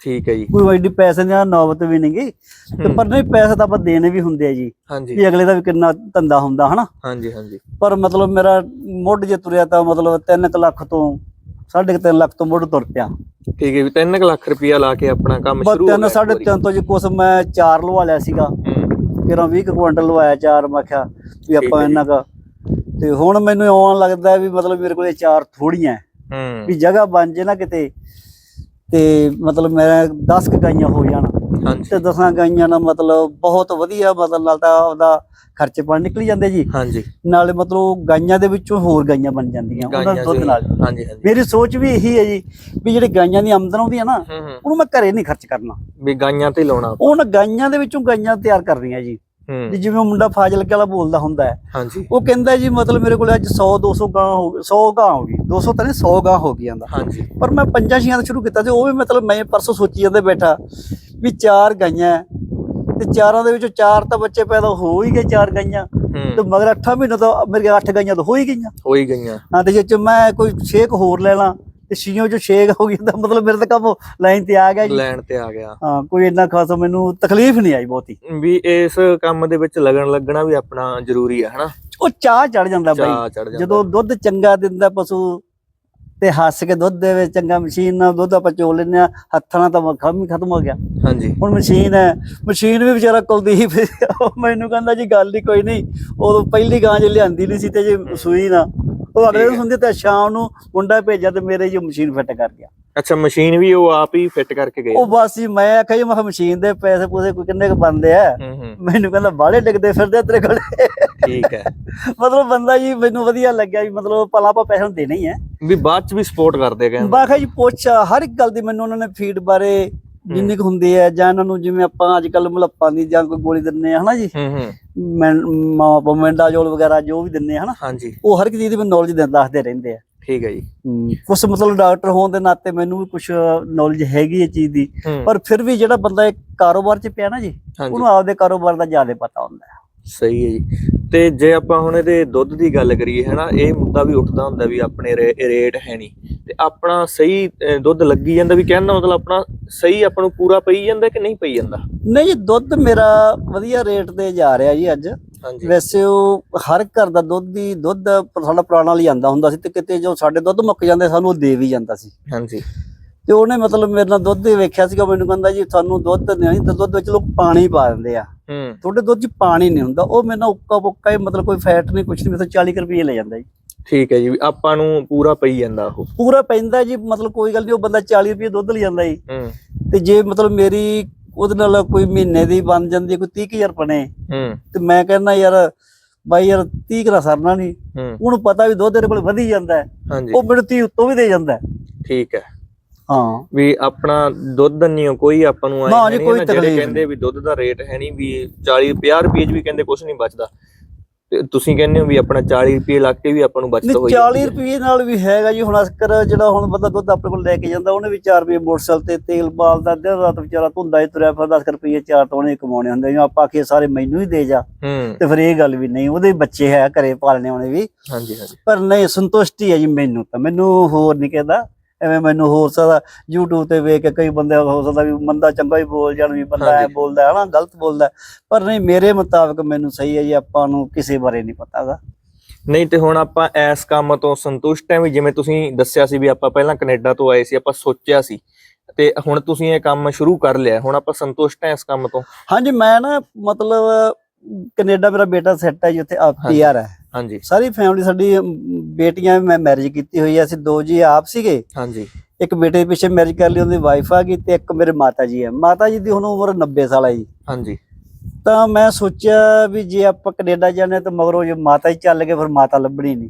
ਠੀਕ ਹੈ ਜੀ। ਕੋਈ ਐਡੀ ਪੈਸੇ ਦੀ ਨੌਬਤ ਵੀ ਨਹੀਂਗੀ ਤੇ ਪਰ ਨਹੀਂ ਪੈਸੇ ਤਾਂ ਆਪਾਂ ਦੇਣੇ ਵੀ ਹੁੰਦੇ ਆ ਜੀ। ਹਾਂਜੀ। ਵੀ ਅਗਲੇ ਦਾ ਵੀ ਕਿੰਨਾ ਧੰਦਾ ਹੁੰਦਾ ਹਨਾ? ਹਾਂਜੀ ਹਾਂਜੀ। ਪਰ ਮਤਲਬ ਮੇਰਾ ਮੁੱਢ ਜੇ ਤੁਰਿਆ ਤਾਂ ਮਤਲਬ 3 ਲੱਖ ਤੋਂ 3.5 ਲੱਖ ਤੋਂ ਮੁੱਢ ਤੁਰ ਪਿਆ। ਠੀਕ ਹੈ ਵੀ 3 ਲੱਖ ਰੁਪਇਆ ਲਾ ਕੇ ਆਪਣਾ ਕੰਮ ਸ਼ੁਰੂ ਹੋ ਤਿੰਨ ਗਿਆ ਸਾਢੇ ਤਿੰਨ ਤੋਂ ਜੀ ਕੁਛ ਮੈਂ ਚਾਰ ਲਵਾ ਲਿਆ ਸੀਗਾ। ਕਿਰਾਂ 20 ਕੁ ਕੁਇੰਟਲ ਲਵਾਇਆ ਚਾਰ ਮੈਂ ਕਿਹਾ ਵੀ ਆਪਾਂ। ਇੰਨਾ ਕੁ ਤੇ ਹੁਣ ਮੈਨੂੰ ਆਉਣ ਲੱਗਦਾ ਵੀ ਮਤਲਬ ਮੇਰੇ ਕੋਲੇ ਚਾਰ ਥੋੜੀਆਂ ਹੂੰ। ਵੀ ਜਗ੍ਹਾ ਬਣ ਜੇ ਨਾ ਕਿਤੇ। ਤੇ ਮਤਲਬ ਮੇਰਾ 10 ਕੁ ਗਾਈਆਂ ਹੋ ਜਾਣ। ਹਾਂਜੀ। ਤੇ ਦਸਾਂ ਗਾਈਆਂ ਨਾਲ ਮਤਲਬ ਬਹੁਤ ਵਧੀਆ ਮਤਲਬ ਨਾਲ ਤਾਂ ਉਹਦਾ ਖਰਚੇ ਪਾਣੀ ਨਿਕਲ ਜਾਂਦੇ ਜੀ। ਹਾਂਜੀ। ਨਾਲੇ ਮਤਲਬ ਗਾਈਆਂ ਦੇ ਵਿੱਚੋਂ ਹੋਰ ਗਾਈਆਂ ਬਣ ਜਾਂਦੀਆਂ ਉਹਨਾਂ ਦੁੱਧ ਨਾਲ। ਹਾਂਜੀ ਹਾਂਜੀ। ਮੇਰੀ ਸੋਚ ਵੀ ਇਹੀ ਹੈ ਜੀ ਵੀ ਜਿਹੜੀ ਗਾਈਆਂ ਦੀ ਆਮਦਨ ਆਉਂਦੀ ਹੈ ਨਾ ਉਹਨੂੰ ਮੈਂ ਘਰੇ ਨਹੀਂ ਖਰਚ ਕਰਨਾ। ਵੀ ਗਾਈਆਂ ਤੇ ਲਾਉਣਾ। ਉਹਨਾਂ ਗਾਈਆਂ ਦੇ ਵਿੱਚੋਂ ਗਾਈਆਂ ਤਿਆਰ ਕਰਨੀਆਂ ਜੀ। ਵੀ ਜਿਵੇਂ ਮੁੰਡਾ ਫਾਜ਼ਿਲਕੇ ਵਾਲਾ ਬੋਲਦਾ ਹੁੰਦਾ ਹੈ। ਉਹ ਕਹਿੰਦਾ ਜੀ ਮਤਲਬ ਮੇਰੇ ਕੋਲ ਅੱਜ 100 200 ਗਾਂ ਹੋ ਗਈ 100 ਗਾਂ ਹੋ ਗਈ। 200 ਤਾਂ ਨਹੀਂ 100 ਗਾਂ ਹੋ ਗਈਆਂ ਦਾ। ਹਾਂਜੀ। ਪਰ ਮੈਂ ਪੰਜਾਂ ਛੀਆਂ ਦਾ ਸ਼ੁਰੂ ਕੀਤਾ ਤੇ ਉਹ ਵੀ ਮਤਲਬ ਮੈਂ ਪਰਸੋਂ ਸੋਚੀ ਜਾਂਦੇ ਬੈਠਾ ਵੀ ਚਾਰ ਗਾਈਆਂ ਤੇ ਚਾਰਾਂ ਦੇ ਵਿੱਚੋਂ ਚਾਰ ਤਾਂ ਬੱਚੇ ਪੈਦਾ ਹੋ ਹੀ ਗਏ ਚਾਰ ਗਾਈਆਂ। ਤੇ ਮਗਰ 8 ਮਹੀਨੇ ਤੋਂ ਮੇਰੇ 8 ਗਾਈਆਂ ਤਾਂ ਹੋ ਹੀ ਗਈਆਂ। ਹੋ ਹੀ ਗਈਆਂ। ਹਾਂ ਤੇ ਜੇ ਚ ਮੈਂ ਕੋਈ ਛੇਕ ਹੋਰ ਲੈ ਲਾਂ ਤੇ ਛੀਆਂ ਚੋਂ ਛੇਕ ਹੋ ਗਈ ਤਾਂ ਮਤਲਬ ਮੇਰੇ ਤਾਂ ਕੰਮ ਲਾਈਨ ਤੇ ਆ ਗਿਆ ਜੀ। ਲੈਣ ਤੇ ਆ ਗਿਆ। ਹਾਂ ਕੋਈ ਇੰਨਾ ਖਾਸ ਮੈਨੂੰ ਤਕਲੀਫ ਨਹੀਂ ਆਈ ਬਹੁਤੀ। ਵੀ ਇਸ ਕੰਮ ਦੇ ਵਿੱਚ ਲੱਗਣ ਲੱਗਣਾ ਵੀ ਆਪਣਾ ਜ਼ਰੂਰੀ ਹੈ ਹਨਾ? ਉਹ ਚਾਹ ਚੜ ਜਾਂਦਾ ਬਾਈ। ਜਾਂਦਾ। ਦੁੱਧ ਚੰਗਾ ਦਿੰਦਾ ਪਸ਼ੂ ਤੇ ਹੱਸ ਕੇ ਦੁੱਧ ਦੇਵੇ ਚੰਗਾ ਮਸ਼ੀਨ ਨਾਲ ਦੁੱਧ ਆਪਾਂ ਚੋ ਲੈਂਦੇ ਆ ਹੱਥਾਂ ਨਾਲ ਤਾਂ ਕੰਮ ਹੀ ਖਤਮ ਹੋ ਗਿਆ। ਹਾਂਜੀ। ਹੁਣ ਮਸ਼ੀਨ ਹੈ ਮਸ਼ੀਨ ਵੀ ਵਿਚਾਰਾ ਕੁਲਦੀਪ ਉਹ ਮੈਨੂੰ ਕਹਿੰਦਾ ਜੀ ਗੱਲ ਹੀ ਕੋਈ ਨਹੀਂ। ਉਦੋਂ ਪਹਿਲੀ ਗਾਂ ਜੇ ਲਿਆਂਦੀ ਨਹੀਂ ਸੀ ਤੇ ਜੇ ਸੂਈ ਨਾ। ਉਹ ਅਗਲੇ ਠੀਕ ਨੂੰ ਹੈ। ਸੁਣਦੇ ਤੇ ਸ਼ਾਮ ਨੂੰ ਮੁੰਡਾ ਭੇਜਿਆ ਤੇ ਮੇਰੇ ਜੋ ਮਸ਼ੀਨ ਫਿੱਟ ਕਰ ਗਿਆ। ਅੱਛਾ ਮਸ਼ੀਨ ਵੀ ਉਹ ਆਪ ਹੀ ਫਿੱਟ ਕਰਕੇ ਗਏ ਉਹ ਬਸ ਜੀ ਮੈਂ ਆਖਿਆ ਜੀ ਮੈਂ ਮਸ਼ੀਨ ਦੇ ਪੈਸੇ ਪੂਸੇ ਕੋਈ ਕਿੰਨੇ ਕੁ ਬੰਦੇ ਆ। ਮੈਨੂੰ ਕਹਿੰਦਾ ਬਾਹਲੇ ਡਿੱਗਦੇ ਫਿਰਦੇ ਤੇਰੇ ਕੋਲੇ। ਠੀਕ ਹੈ। ਮਤਲਬ ਬੰਦਾ ਜੀ ਮੈਨੂੰ ਵਧੀਆ ਲੱਗਿਆ ਵੀ ਮਤਲਬ ਭਲਾ ਆਪਾਂ ਪੈਸੇ ਦੇਣੇ ਹੀ ਆ। ਵੀ ਬਾਅਦ ਚ ਵੀ ਸਪੋਰਟ ਕਰਦੇ ਕਹਿੰਦੇ। ਬਾਖਾ ਜੀ ਪੁੱਛ ਹਰ ਇੱਕ ਗੱਲ ਦੀ ਮੈਨੂੰ ਉਹਨਾਂ ਨੇ ਫੀਡ ਬਾਰੇ ਜਿੰਨੀ ਕੁ ਹੁੰਦੀ ਹੈ ਜਾਂ ਇਹਨਾਂ ਨੂੰ ਜਿਵੇਂ ਆਪਾਂ ਅੱਜ ਕੱਲ ਮੁਲੱਪਾਂ ਦੀ ਜਾਂ ਕੋਈ ਗੋਲੀ ਦਿੰਨੇ ਆ ਹਨਾ ਜੀ? ਹੂੰ ਹੂੰ। ਮੈਂਡਾਜੋਲ ਵਗੈਰਾ ਜੋ ਵੀ ਦਿੰਨੇ ਆ ਹਨਾ? ਹਾਂਜੀ। ਉਹ ਹਰ ਇੱਕ ਚੀਜ਼ ਦੀ ਨੌਲੇਜ ਦੱਸਦੇ ਰਹਿੰਦੇ ਆ। ਠੀਕ ਹੈ ਜੀ। ਕੁਝ ਮਤਲਬ ਡਾਕਟਰ ਹੋਣ ਦੇ ਨਾਤੇ ਮੈਨੂੰ ਵੀ ਕੁਝ ਨੌਲੇਜ ਹੈਗੀ ਇਹ ਚੀਜ਼ ਦੀ ਪਰ ਫਿਰ ਵੀ ਜਿਹੜਾ ਬੰਦਾ ਇੱਕ ਕਾਰੋਬਾਰ 'ਚ ਪਿਆ ਨਾ ਜੀ ਉਹਨੂੰ ਆਪਦੇ ਕਾਰੋਬਾਰ ਦਾ ਜ਼ਿਆਦਾ ਪਤਾ ਹੁੰਦਾ। ਹੈ ਸਹੀ ਹੈ ਜੀ। ਤੇ ਜੇ ਆਪਾਂ ਹੁਣ ਇਹਦੇ ਦੁੱਧ ਦੀ ਗੱਲ ਕਰੀਏ ਹਨਾ ਇਹ ਮੁੱਦਾ ਵੀ ਉੱਠਦਾ ਹੁੰਦਾ ਵੀ ਆਪਣੇ ਰੇਟ ਹੈ ਨਹੀਂ ਤੇ ਆਪਣਾ ਸਹੀ ਅਹ, ਦੁੱਧ ਲੱਗੀ ਜਾਂਦਾ ਵੀ ਕਹਿਣ ਦਾ ਮਤਲਬ ਆਪਣਾ ਸਹੀ ਆਪਾਂ ਨੂੰ ਪੂਰਾ ਪਈ ਜਾਂਦਾ ਕਿ ਨਹੀਂ ਪਈ ਜਾਂਦਾ? ਨਹੀਂ ਜੀ ਦੁੱਧ ਮੇਰਾ ਵਧੀਆ ਰੇਟ ਤੇ ਜਾ ਰਿਹਾ ਜੀ ਅੱਜ। ਹਾਂਜੀ। ਵੈਸੇ ਉਹ ਹਰ ਘਰ ਦਾ ਦੁੱਧ ਦੀ ਦੁੱਧ ਸਾਡਾ ਪੁਰਾਣਾ ਲਈ ਆਂਦਾ ਹੁੰਦਾ ਸੀ ਤੇ ਕਿਤੇ ਜੋ ਸਾਡੇ ਦੁੱਧ ਮੁੱਕ ਜਾਂਦੇ ਸਾਨੂੰ ਉਹ ਦੇ ਵੀ ਜਾਂਦਾ ਸੀ। ਹਾਂਜੀ। ਤੇ ਉਹਨੇ ਮਤਲਬ ਮੇਰੇ ਨਾਲ ਦੁੱਧ ਵੇਖਿਆ ਸੀਗਾ ਮੈਨੂੰ ਕਹਿੰਦਾ ਜੀ ਤੁਹਾਨੂੰ ਦੁੱਧ ਨਹੀਂ ਤਾਂ ਦੁੱਧ ਵਿੱਚ ਲੋਕ ਪਾਣੀ ਪਾ ਦਿੰਦੇ ਆ। ਹੂੰ। ਤੁਹਾਡੇ ਦੁੱਧ 'ਚ ਪਾਣੀ ਨਹੀਂ ਹੁੰਦਾ ਉਹ ਮੇਰੇ ਨਾਲ ਉੱਕਾ ਬੁੱਕਾ ਹੀ ਮਤਲਬ ਕੋਈ ਫੈਟ ਨਹੀਂ ਕੁਛ ਨਹੀਂ ਮੇਰੇ ਤੋਂ 40 ਕੁ ਰੁਪਏ ਲੈ ਜਾਂਦਾ ਜੀ। ਠੀਕ ਹੈ ਜੀ ਆਪਾਂ ਨੂੰ ਪੂਰਾ ਪਈ ਜਾਂਦਾ ਉਹ। ਪੂਰਾ ਪੈਂਦਾ ਜੀ ਮਤਲਬ ਕੋਈ ਗੱਲ ਨਹੀਂ ਉਹ ਬੰਦਾ 40 ਰੁਪਏ ਦੁੱਧ ਲੈ ਜਾਂਦਾ ਜੀ। ਹੂੰ। ਤੇ ਜੇ ਮਤਲਬ ਮੇਰੀ ਉਹਦੇ ਨਾਲ ਕੋਈ ਮਹੀਨੇ ਦੀ ਬਣ ਜਾਂਦੀ ਕੋਈ 30000 ਬਣੇ ਹੂੰ। ਤੇ ਮੈਂ ਕਹਿੰਦਾ ਯਾਰ ਬਾਈ ਯਾਰ 30 ਕਰਾ ਸਰਨਾ ਨਹੀਂ। ਉਹਨੂੰ ਪਤਾ ਵੀ ਦੁੱਧ ਤੇਰੇ ਕੋਲ ਵਧੀ ਜਾਂਦਾ ਉਹ ਮੈਨੂੰ 30 ਉੱਤੋਂ ਵੀ ਦੇ ਜਾਂਦਾ। ਠੀਕ ਹੈ। ਹਾਂ। ਵੀ ਆਪਣਾ ਦੁੱਧ ਨਹੀਂ ਕੋਈ ਆਪਾਂ ਨੂੰ ਨਾ ਜੀ, ਨਹੀਂ ਕੋਈ ਤਕਲੀਫ ਕਹਿੰਦੇ ਵੀ ਦੁੱਧ ਦਾ ਰੇਟ ਹੈ ਨਹੀਂ ਵੀ 40 50 ਰੁਪਏ ਚ ਵੀ ਕਹਿੰਦੇ ਕੁਝ ਨਹੀਂ ਬਚਦਾ। ਤੇ ਤੁਸੀਂ ਕਹਿੰਦੇ ਹੋ ਵੀ ਆਪਣਾ 40 ਰੁਪਏ ਲੱਗ ਕੇ ਵੀ ਆਪਾਂ ਨੂੰ ਬਚਤ ਨਹੀਂ ਹੋਈ 40 ਰੁਪਏ ਨਾਲ ਵੀ ਹੈਗਾ ਜੀ ਹੁਣ ਅਸਕਰ ਜਿਹੜਾ ਹੁਣ ਬੰਦਾ ਦੁੱਧ ਆਪਣੇ ਕੋਲ ਲੈ ਕੇ ਜਾਂਦਾ ਉਹਨੇ ਵੀ 4 ਰੁਪਏ ਮੋਟਰਸਾਈਕਲ ਤੇ ਤੇਲ ਬਾਲਦਾ ਦਿਨ ਰਾਤ ਵਿਚਾਰਾ ਧੁੰਦਾ ਹੀ ਤੁਰਿਆ ਫਿਰਦਾ 10 ਰੁਪਏ ਚਾਰ ਤੋਂ ਉਹਨੇ ਕਮਾਉਣੇ ਹੁੰਦੇ ਜਿਵੇਂ ਆਪਾਂ ਆਖੀਏ ਸਾਰੇ ਮੈਨੂੰ ਹੀ ਦੇ ਜਾ। ਹੂੰ। ਤੇ ਫਿਰ ਇਹ ਗੱਲ ਵੀ ਨਹੀਂ ਉਹਦੇ ਬੱਚੇ ਹੈ ਘਰੇ ਪਾਲਣੇ ਉਹਨੇ ਵੀ। ਹਾਂਜੀ ਹਾਂਜੀ। ਪਰ ਨਹੀਂ ਸੰਤੁਸ਼ਟੀ ਹੈ ਜੀ ਮੈਨੂੰ ਤਾਂ ਮੈਨੂੰ ਹੋਰ ਨਹੀਂ ਕਹਿੰਦਾ। ਐਵੇਂ ਮੈਨੂੰ ਹੋਰ ਸਕਦਾ YouTube ਤੇ ਵੇਖ ਕੇ ਕਈ ਬੰਦੇ ਹੋ ਸਕਦਾ ਵੀ ਬੰਦਾ ਚੰਗਾ ਹੀ ਬੋਲ ਜਾਣ ਵੀ ਬੰਦਾ ਐ। ਬੋਲਦਾ ਹੈ ਨਾ ਗਲਤ ਬੋਲਦਾ ਹੈ। ਪਰ ਨਹੀਂ ਮੇਰੇ ਮੁਤਾਬਕ ਮੈਨੂੰ ਸਹੀ ਹੈ ਜੀ ਆਪਾਂ ਨੂੰ ਕਿਸੇ ਬਾਰੇ ਨਹੀਂ ਪਤਾਗਾ ਨਹੀਂ ਤੇ ਹੁਣ ਆਪਾਂ ਇਸ ਕੰਮ ਤੋਂ ਸੰਤੁਸ਼ਟ ਹਾਂ ਵੀ ਜਿਵੇਂ ਤੁਸੀਂ ਦੱਸਿਆ ਸੀ ਵੀ ਆਪਾਂ ਪਹਿਲਾਂ ਕੈਨੇਡਾ ਤੋਂ ਆਏ ਸੀ ਆਪਾਂ ਸੋਚਿਆ ਸੀ ਤੇ ਹੁਣ ਤੁਸੀਂ ਇਹ ਕੰਮ ਸ਼ੁਰੂ ਕਰ ਲਿਆ ਹੁਣ ਆਪਾਂ ਸੰਤੁਸ਼ਟ ਹਾਂ ਇਸ ਕੰਮ ਤੋਂ ਹਾਂਜੀ ਮੈਂ ਨਾ ਮਤਲਬ ਕੈਨੇਡਾ ਮੇਰਾ ਬੇਟਾ ਸੈੱਟ ਹੈ ਜੀ ਉੱਥੇ। ਪੀਆਰ ਹੈ ਹਾਂਜੀ। ਸਾਰੀ ਫੈਮਿਲੀ ਸਾਡੀ ਬੇਟੀਆਂ ਮੈਂ ਮੈਰਿਜ ਕੀਤੀ ਹੋਈ ਹੈ ਅਸੀਂ ਦੋ ਜੀ ਆਪ ਸੀਗੇ। ਹਾਂਜੀ। ਇੱਕ ਬੇਟੇ ਦੇ ਪਿੱਛੇ ਮੈਰਿਜ ਕਰ ਲਈ ਉਹਦੀ ਵਾਈਫ ਆ ਗਈ ਤੇ ਇੱਕ ਮੇਰੇ ਮਾਤਾ ਜੀ ਹੈ ਮਾਤਾ ਜੀ ਦੀ ਹੁਣ ਉਮਰ 90 ਸਾਲ ਹੈ ਜੀ। ਹਾਂਜੀ। ਤਾਂ ਮੈਂ ਸੋਚਿਆ ਵੀ ਜੇ ਆਪਾਂ ਕੈਨੇਡਾ ਹਾਂ ਤਾਂ ਮਗਰੋਂ ਜੇ ਮਾਤਾ ਹੀ ਚੱਲ ਗਏ ਫਿਰ ਮਾਤਾ ਲੱਭਣੀ ਨਹੀਂ।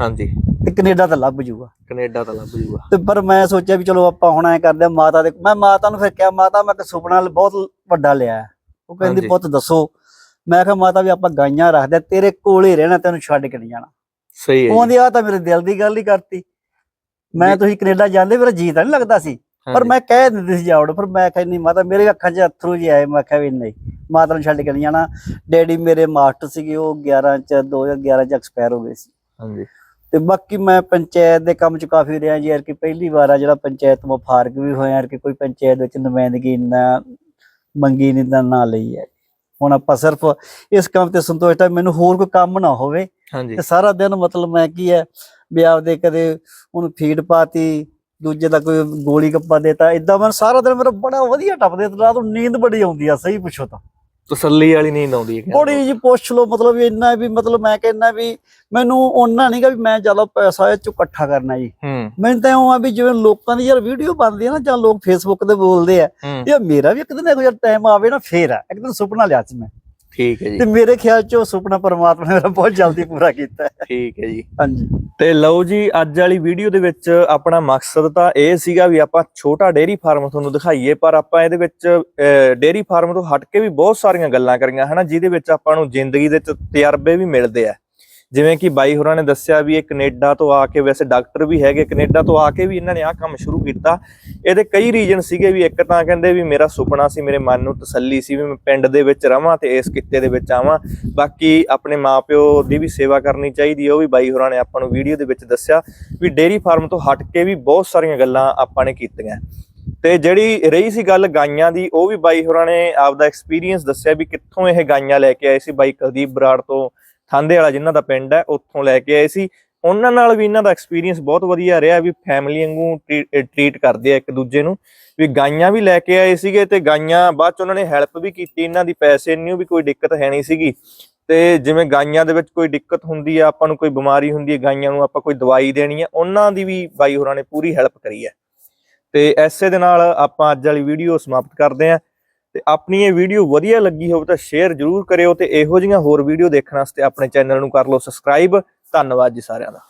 ਹਾਂਜੀ। ਤੇ ਕੈਨੇਡਾ ਤਾਂ ਲੱਭ ਜੂਗਾ। ਕੈਨੇਡਾ ਤਾਂ ਲੱਭ ਜੂਗਾ। ਤੇ ਪਰ ਮੈਂ ਸੋਚਿਆ ਵੀ ਚਲੋ ਆਪਾਂ ਹੁਣ ਐ ਕਰਦੇ ਹਾਂ ਮਾਤਾ ਦੇ ਮੈਂ ਮਾਤਾ ਨੂੰ ਫਿਰ ਕਿਹਾ ਮਾਤਾ ਮੈਂ ਇੱਕ ਸੁਪਨਾ ਬਹੁਤ ਵੱਡਾ ਲਿਆ। ਉਹ ਕਹਿੰਦੀ। ਪੁੱਤ ਦੱਸੋ ਮੈਂ ਕਿਹਾ ਮਾਤਾ ਵੀ ਆਪਾਂ ਗਾਈਆਂ ਰੱਖਦੇ ਹਾਂ, ਤੇਰੇ ਕੋਲ ਹੀ ਰਹਿਣਾ ਤੈਨੂੰ ਛੱਡ ਕੇ ਨਹੀਂ ਜਾਣਾ। ਸਹੀ ਹੈ ਉਹ ਜੀ। ਆਂਦੀ ਆ ਤਾਂ ਮੇਰੇ ਦਿਲ ਦੀ ਗੱਲ ਹੀ ਕਰਤੀ। ਮੈਂ। ਤੁਸੀਂ ਕੈਨੇਡਾ ਜਾਂਦੇ ਮੇਰਾ ਜੀ ਤਾਂ ਨਹੀਂ ਲੱਗਦਾ ਸੀ। ਪਰ ਹਾਂਜੀ। ਮੈਂ ਕਹਿ ਦਿੰਦੀ ਸੀ ਜਾਉੜ ਪਰ ਮੈਂ ਕਿਹਾ ਨਹੀਂ ਮਾਤਾ ਮੇਰੇ ਅੱਖਾਂ 'ਚ ਅਥਰੂ ਜੀ ਆਏ ਮੈਂ ਕਿਹਾ ਵੀ ਨਹੀਂ ਮਾਤਾ ਨੂੰ ਛੱਡ ਕੇ ਨਹੀਂ ਜਾਣਾ। ਡੈਡੀ ਮੇਰੇ ਮਾਸਟਰ ਸੀਗੇ ਉਹ 11 ਚ 2011 ਚ ਐਕਸਪਾਇਰ ਹੋ ਗਏ ਸੀ। ਹਾਂਜੀ। ਤੇ ਬਾਕੀ ਮੈਂ ਪੰਚਾਇਤ ਦੇ ਕੰਮ 'ਚ ਕਾਫੀ ਰਿਹਾ ਜੀ ਯਾਰ ਕਿ ਪਹਿਲੀ ਵਾਰ ਆ ਜਿਹੜਾ ਪੰਚਾਇਤ ਤੋਂ ਫਾਰਗ ਵੀ ਹੋਇਆ ਯਾਰ ਕਿ ਕੋਈ ਪੰਚਾਇਤ ਵਿੱਚ ਨੁਮਾਇੰਦਗੀ ਨਾ ਮੰਗੀ ਨਹੀਂ ਤਾਂ ਨਾ ਲਈ ਹੈ। ਹੁਣ ਆਪਾਂ ਸਿਰਫ ਇਸ ਕੰਮ ਤੇ ਸੰਤੁਸ਼ਟ ਹੈ ਮੈਨੂੰ ਹੋਰ ਕੋਈ ਕੰਮ ਨਾ ਹੋਵੇ। ਤੇ ਸਾਰਾ ਦਿਨ ਮਤਲਬ ਮੈਂ ਕੀ ਹੈ ਵੀ ਆਪਦੇ ਕਦੇ ਉਹਨੂੰ ਫੀਡ ਪਾਤੀ ਦੂਜੇ ਦਾ ਕੋਈ ਗੋਲੀ ਗੱਪਾ ਦੇਤਾ ਇਦਾਂ ਮੈਂ ਸਾਰਾ ਦਿਨ ਮੇਰਾ ਬੜਾ ਵਧੀਆ ਟੱਪਦੇ ਤੇ ਰਾਤ ਨੂੰ ਨੀਂਦ ਬੜੀ ਆਉਂਦੀ ਆ ਸਹੀ ਪੁੱਛੋ ਤਾਂ। ਤਸੱਲੀ ਵਾਲੀ ਨੀਂਦ ਆਉਂਦੀ ਹੈ ਬੜੀ ਜੀ ਪੁੱਛ ਲਓ ਮਤਲਬ ਵੀ ਇੰਨਾ ਵੀ ਮਤਲਬ ਮੈਂ ਕਹਿੰਦਾ ਵੀ ਮੈਨੂੰ ਉਹਨਾਂ ਨਹੀਂਗਾ ਵੀ ਮੈਂ ਚਲੋ ਪੈਸਾ ਇਹ ਚੋਂ ਇਕੱਠਾ ਕਰਨਾ ਜੀ। ਹੂੰ। ਮੈਨੂੰ ਤਾਂ ਉਹ ਆ ਵੀ ਜਿਵੇਂ ਲੋਕਾਂ ਦੀ ਯਾਰ ਵੀਡੀਓ ਬਣਦੀ ਆ ਨਾ ਜਾਂ ਲੋਕ ਫੇਸਬੁੱਕ ਤੇ ਬੋਲਦੇ ਆ ਹੂੰ। ਯਾਰ ਮੇਰਾ ਵੀ ਇੱਕ ਦਿਨ ਇਹੋ ਜਿਹਾ ਟਾਈਮ ਆਵੇ ਨਾ ਫੇਰ ਆ। ਇੱਕ ਦਿਨ ਸੁਪਨਾ ਲਿਆ ਸੀ ਮੈਂ। ਠੀਕ ਹੈ ਜੀ। ਤੇ ਮੇਰੇ ਖਿਆਲ ਚ ਉਹ ਸੁਪਨਾ ਪਰਮਾਤਮਾ ਨੇ ਮੇਰਾ ਬਹੁਤ ਜਲਦੀ ਪੂਰਾ ਕੀਤਾ ਹੈ। ਠੀਕ ਹੈ ਜੀ। ਹਾਂਜੀ। ਤੇ ਲਓ ਜੀ ਅੱਜ ਵਾਲੀ ਵੀਡੀਓ ਦੇ ਵਿੱਚ ਆਪਣਾ ਮਕਸਦ ਤਾਂ ਇਹ ਸੀਗਾ ਵੀ ਆਪਾਂ ਛੋਟਾ ਡੇਅਰੀ ਫਾਰਮ ਤੁਹਾਨੂੰ ਦਿਖਾਈਏ ਪਰ ਆਪਾਂ ਇਹਦੇ ਵਿੱਚ ਡੇਅਰੀ ਫਾਰਮ ਤੋਂ ਹਟ ਕੇ ਵੀ ਬਹੁਤ ਸਾਰੀਆਂ ਗੱਲਾਂ ਕਰੀਆਂ ਹਨਾ ਜਿਹਦੇ ਵਿੱਚ ਆਪਾਂ ਨੂੰ ਜ਼ਿੰਦਗੀ ਦੇ ਤਜਰਬੇ ਵੀ ਮਿਲਦੇ ਆ। ਜਿਵੇਂ ਕਿ ਬਾਈ ਹੋਰਾਂ ਨੇ ਦੱਸਿਆ ਵੀ ਇਹ ਕੈਨੇਡਾ ਤੋਂ ਆ ਕੇ ਵੈਸੇ ਡਾਕਟਰ ਵੀ ਹੈਗੇ, ਕੈਨੇਡਾ ਤੋਂ ਆ ਕੇ ਵੀ ਇਹਨਾਂ ਨੇ ਆਹ ਕੰਮ ਸ਼ੁਰੂ ਕੀਤਾ। ਇਹਦੇ ਕਈ ਰੀਜਨ ਸੀਗੇ ਵੀ ਇੱਕ ਤਾਂ ਕਹਿੰਦੇ ਵੀ ਮੇਰਾ ਸੁਪਨਾ ਸੀ, ਮੇਰੇ ਮਨ ਨੂੰ ਤਸੱਲੀ ਸੀ ਵੀ ਮੈਂ ਪਿੰਡ ਦੇ ਵਿੱਚ ਰਵਾਂ ਤੇ ਇਸ ਕਿੱਤੇ ਦੇ ਵਿੱਚ ਆਵਾਂ। ਬਾਕੀ ਆਪਣੇ ਮਾਪਿਓ ਦੀ ਵੀ ਸੇਵਾ ਕਰਨੀ ਚਾਹੀਦੀ ਹੈ ਉਹ ਵੀ ਬਾਈ ਹੋਰਾਂ ਨੇ ਆਪਾਂ ਨੂੰ ਵੀਡੀਓ ਦੇ ਵਿੱਚ ਦੱਸਿਆ ਵੀ ਡੇਅਰੀ ਫਾਰਮ ਤੋਂ ਹਟ ਕੇ ਵੀ ਬਹੁਤ ਸਾਰੀਆਂ ਗੱਲਾਂ ਆਪਾਂ ਨੇ ਕੀਤੀਆਂ। ਤੇ ਜਿਹੜੀ ਰਹੀ ਸੀ ਗੱਲ ਗਾਈਆਂ ਦੀ, ਉਹ ਵੀ ਬਾਈ ਹੋਰਾਂ ਨੇ ਆਪਦਾ ਐਕਸਪੀਰੀਅੰਸ ਦੱਸਿਆ ਵੀ ਕਿੱਥੋਂ ਇਹ ਗਾਈਆਂ ਲੈ ਕੇ ਆਏ ਸੀ। ਬਾਈ ਕੁਲਦੀਪ ਬਰਾੜ ਤੋਂ ਥਾਂਦੇ ਵਾਲਾ ਜਿਨ੍ਹਾਂ ਦਾ ਪਿੰਡ ਹੈ, ਉੱਥੋਂ ਲੈ ਕੇ ਆਏ ਸੀ। ਉਹਨਾਂ ਨਾਲ ਵੀ ਇਹਨਾਂ ਦਾ ਐਕਸਪੀਰੀਅੰਸ ਬਹੁਤ ਵਧੀਆ ਰਿਹਾ ਵੀ ਫੈਮਿਲੀ ਵਾਂਗੂ ਟ੍ਰੀਟ ਕਰਦੇ ਆ ਇੱਕ ਦੂਜੇ ਨੂੰ। ਵੀ ਗਾਈਆਂ ਵੀ ਲੈ ਕੇ ਆਏ ਸੀਗੇ ਤੇ ਗਾਈਆਂ ਬਾਅਦ ਚ ਉਹਨਾਂ ਨੇ ਹੈਲਪ ਵੀ ਕੀਤੀ, ਇਹਨਾਂ ਦੀ ਪੈਸੇ ਨੂੰ ਵੀ ਕੋਈ ਦਿੱਕਤ ਹੈ ਨਹੀਂ ਸੀਗੀ। ਤੇ ਜਿਵੇਂ ਗਾਈਆਂ ਦੇ ਵਿੱਚ ਕੋਈ ਦਿੱਕਤ ਹੁੰਦੀ ਆ, ਆਪਾਂ ਨੂੰ ਕੋਈ ਬਿਮਾਰੀ ਹੁੰਦੀ ਹੈ ਗਾਈਆਂ ਨੂੰ ਆਪਾਂ ਕੋਈ ਦਵਾਈ ਦੇਣੀ ਹੈ ਉਹਨਾਂ ਦੀ ਵੀ ਬਾਈ ਹੋਰਾਂ ਨੇ ਪੂਰੀ ਹੈਲਪ ਕਰੀ ਹੈ ਤੇ ਐਸੇ ਦੇ ਨਾਲ ਆਪਾਂ ਅੱਜ ਵਾਲੀ ਵੀਡੀਓ ਸਮਾਪਤ ਕਰਦੇ ਹਾਂ ਤੇ ਆਪਣੀ ਇਹ ਵੀਡੀਓ ਵਧੀਆ ਲੱਗੀ ਹੋਵੇ ਤਾਂ ਸ਼ੇਅਰ ਜ਼ਰੂਰ ਕਰਿਓ ਤੇ ਇਹੋ ਜਿਹੀਆਂ ਹੋਰ ਵੀਡੀਓ ਦੇਖਣ ਵਾਸਤੇ ਆਪਣੇ ਚੈਨਲ ਨੂੰ ਕਰ ਲਓ ਸਬਸਕ੍ਰਾਈਬ ਧੰਨਵਾਦ ਜੀ ਸਾਰਿਆਂ ਦਾ।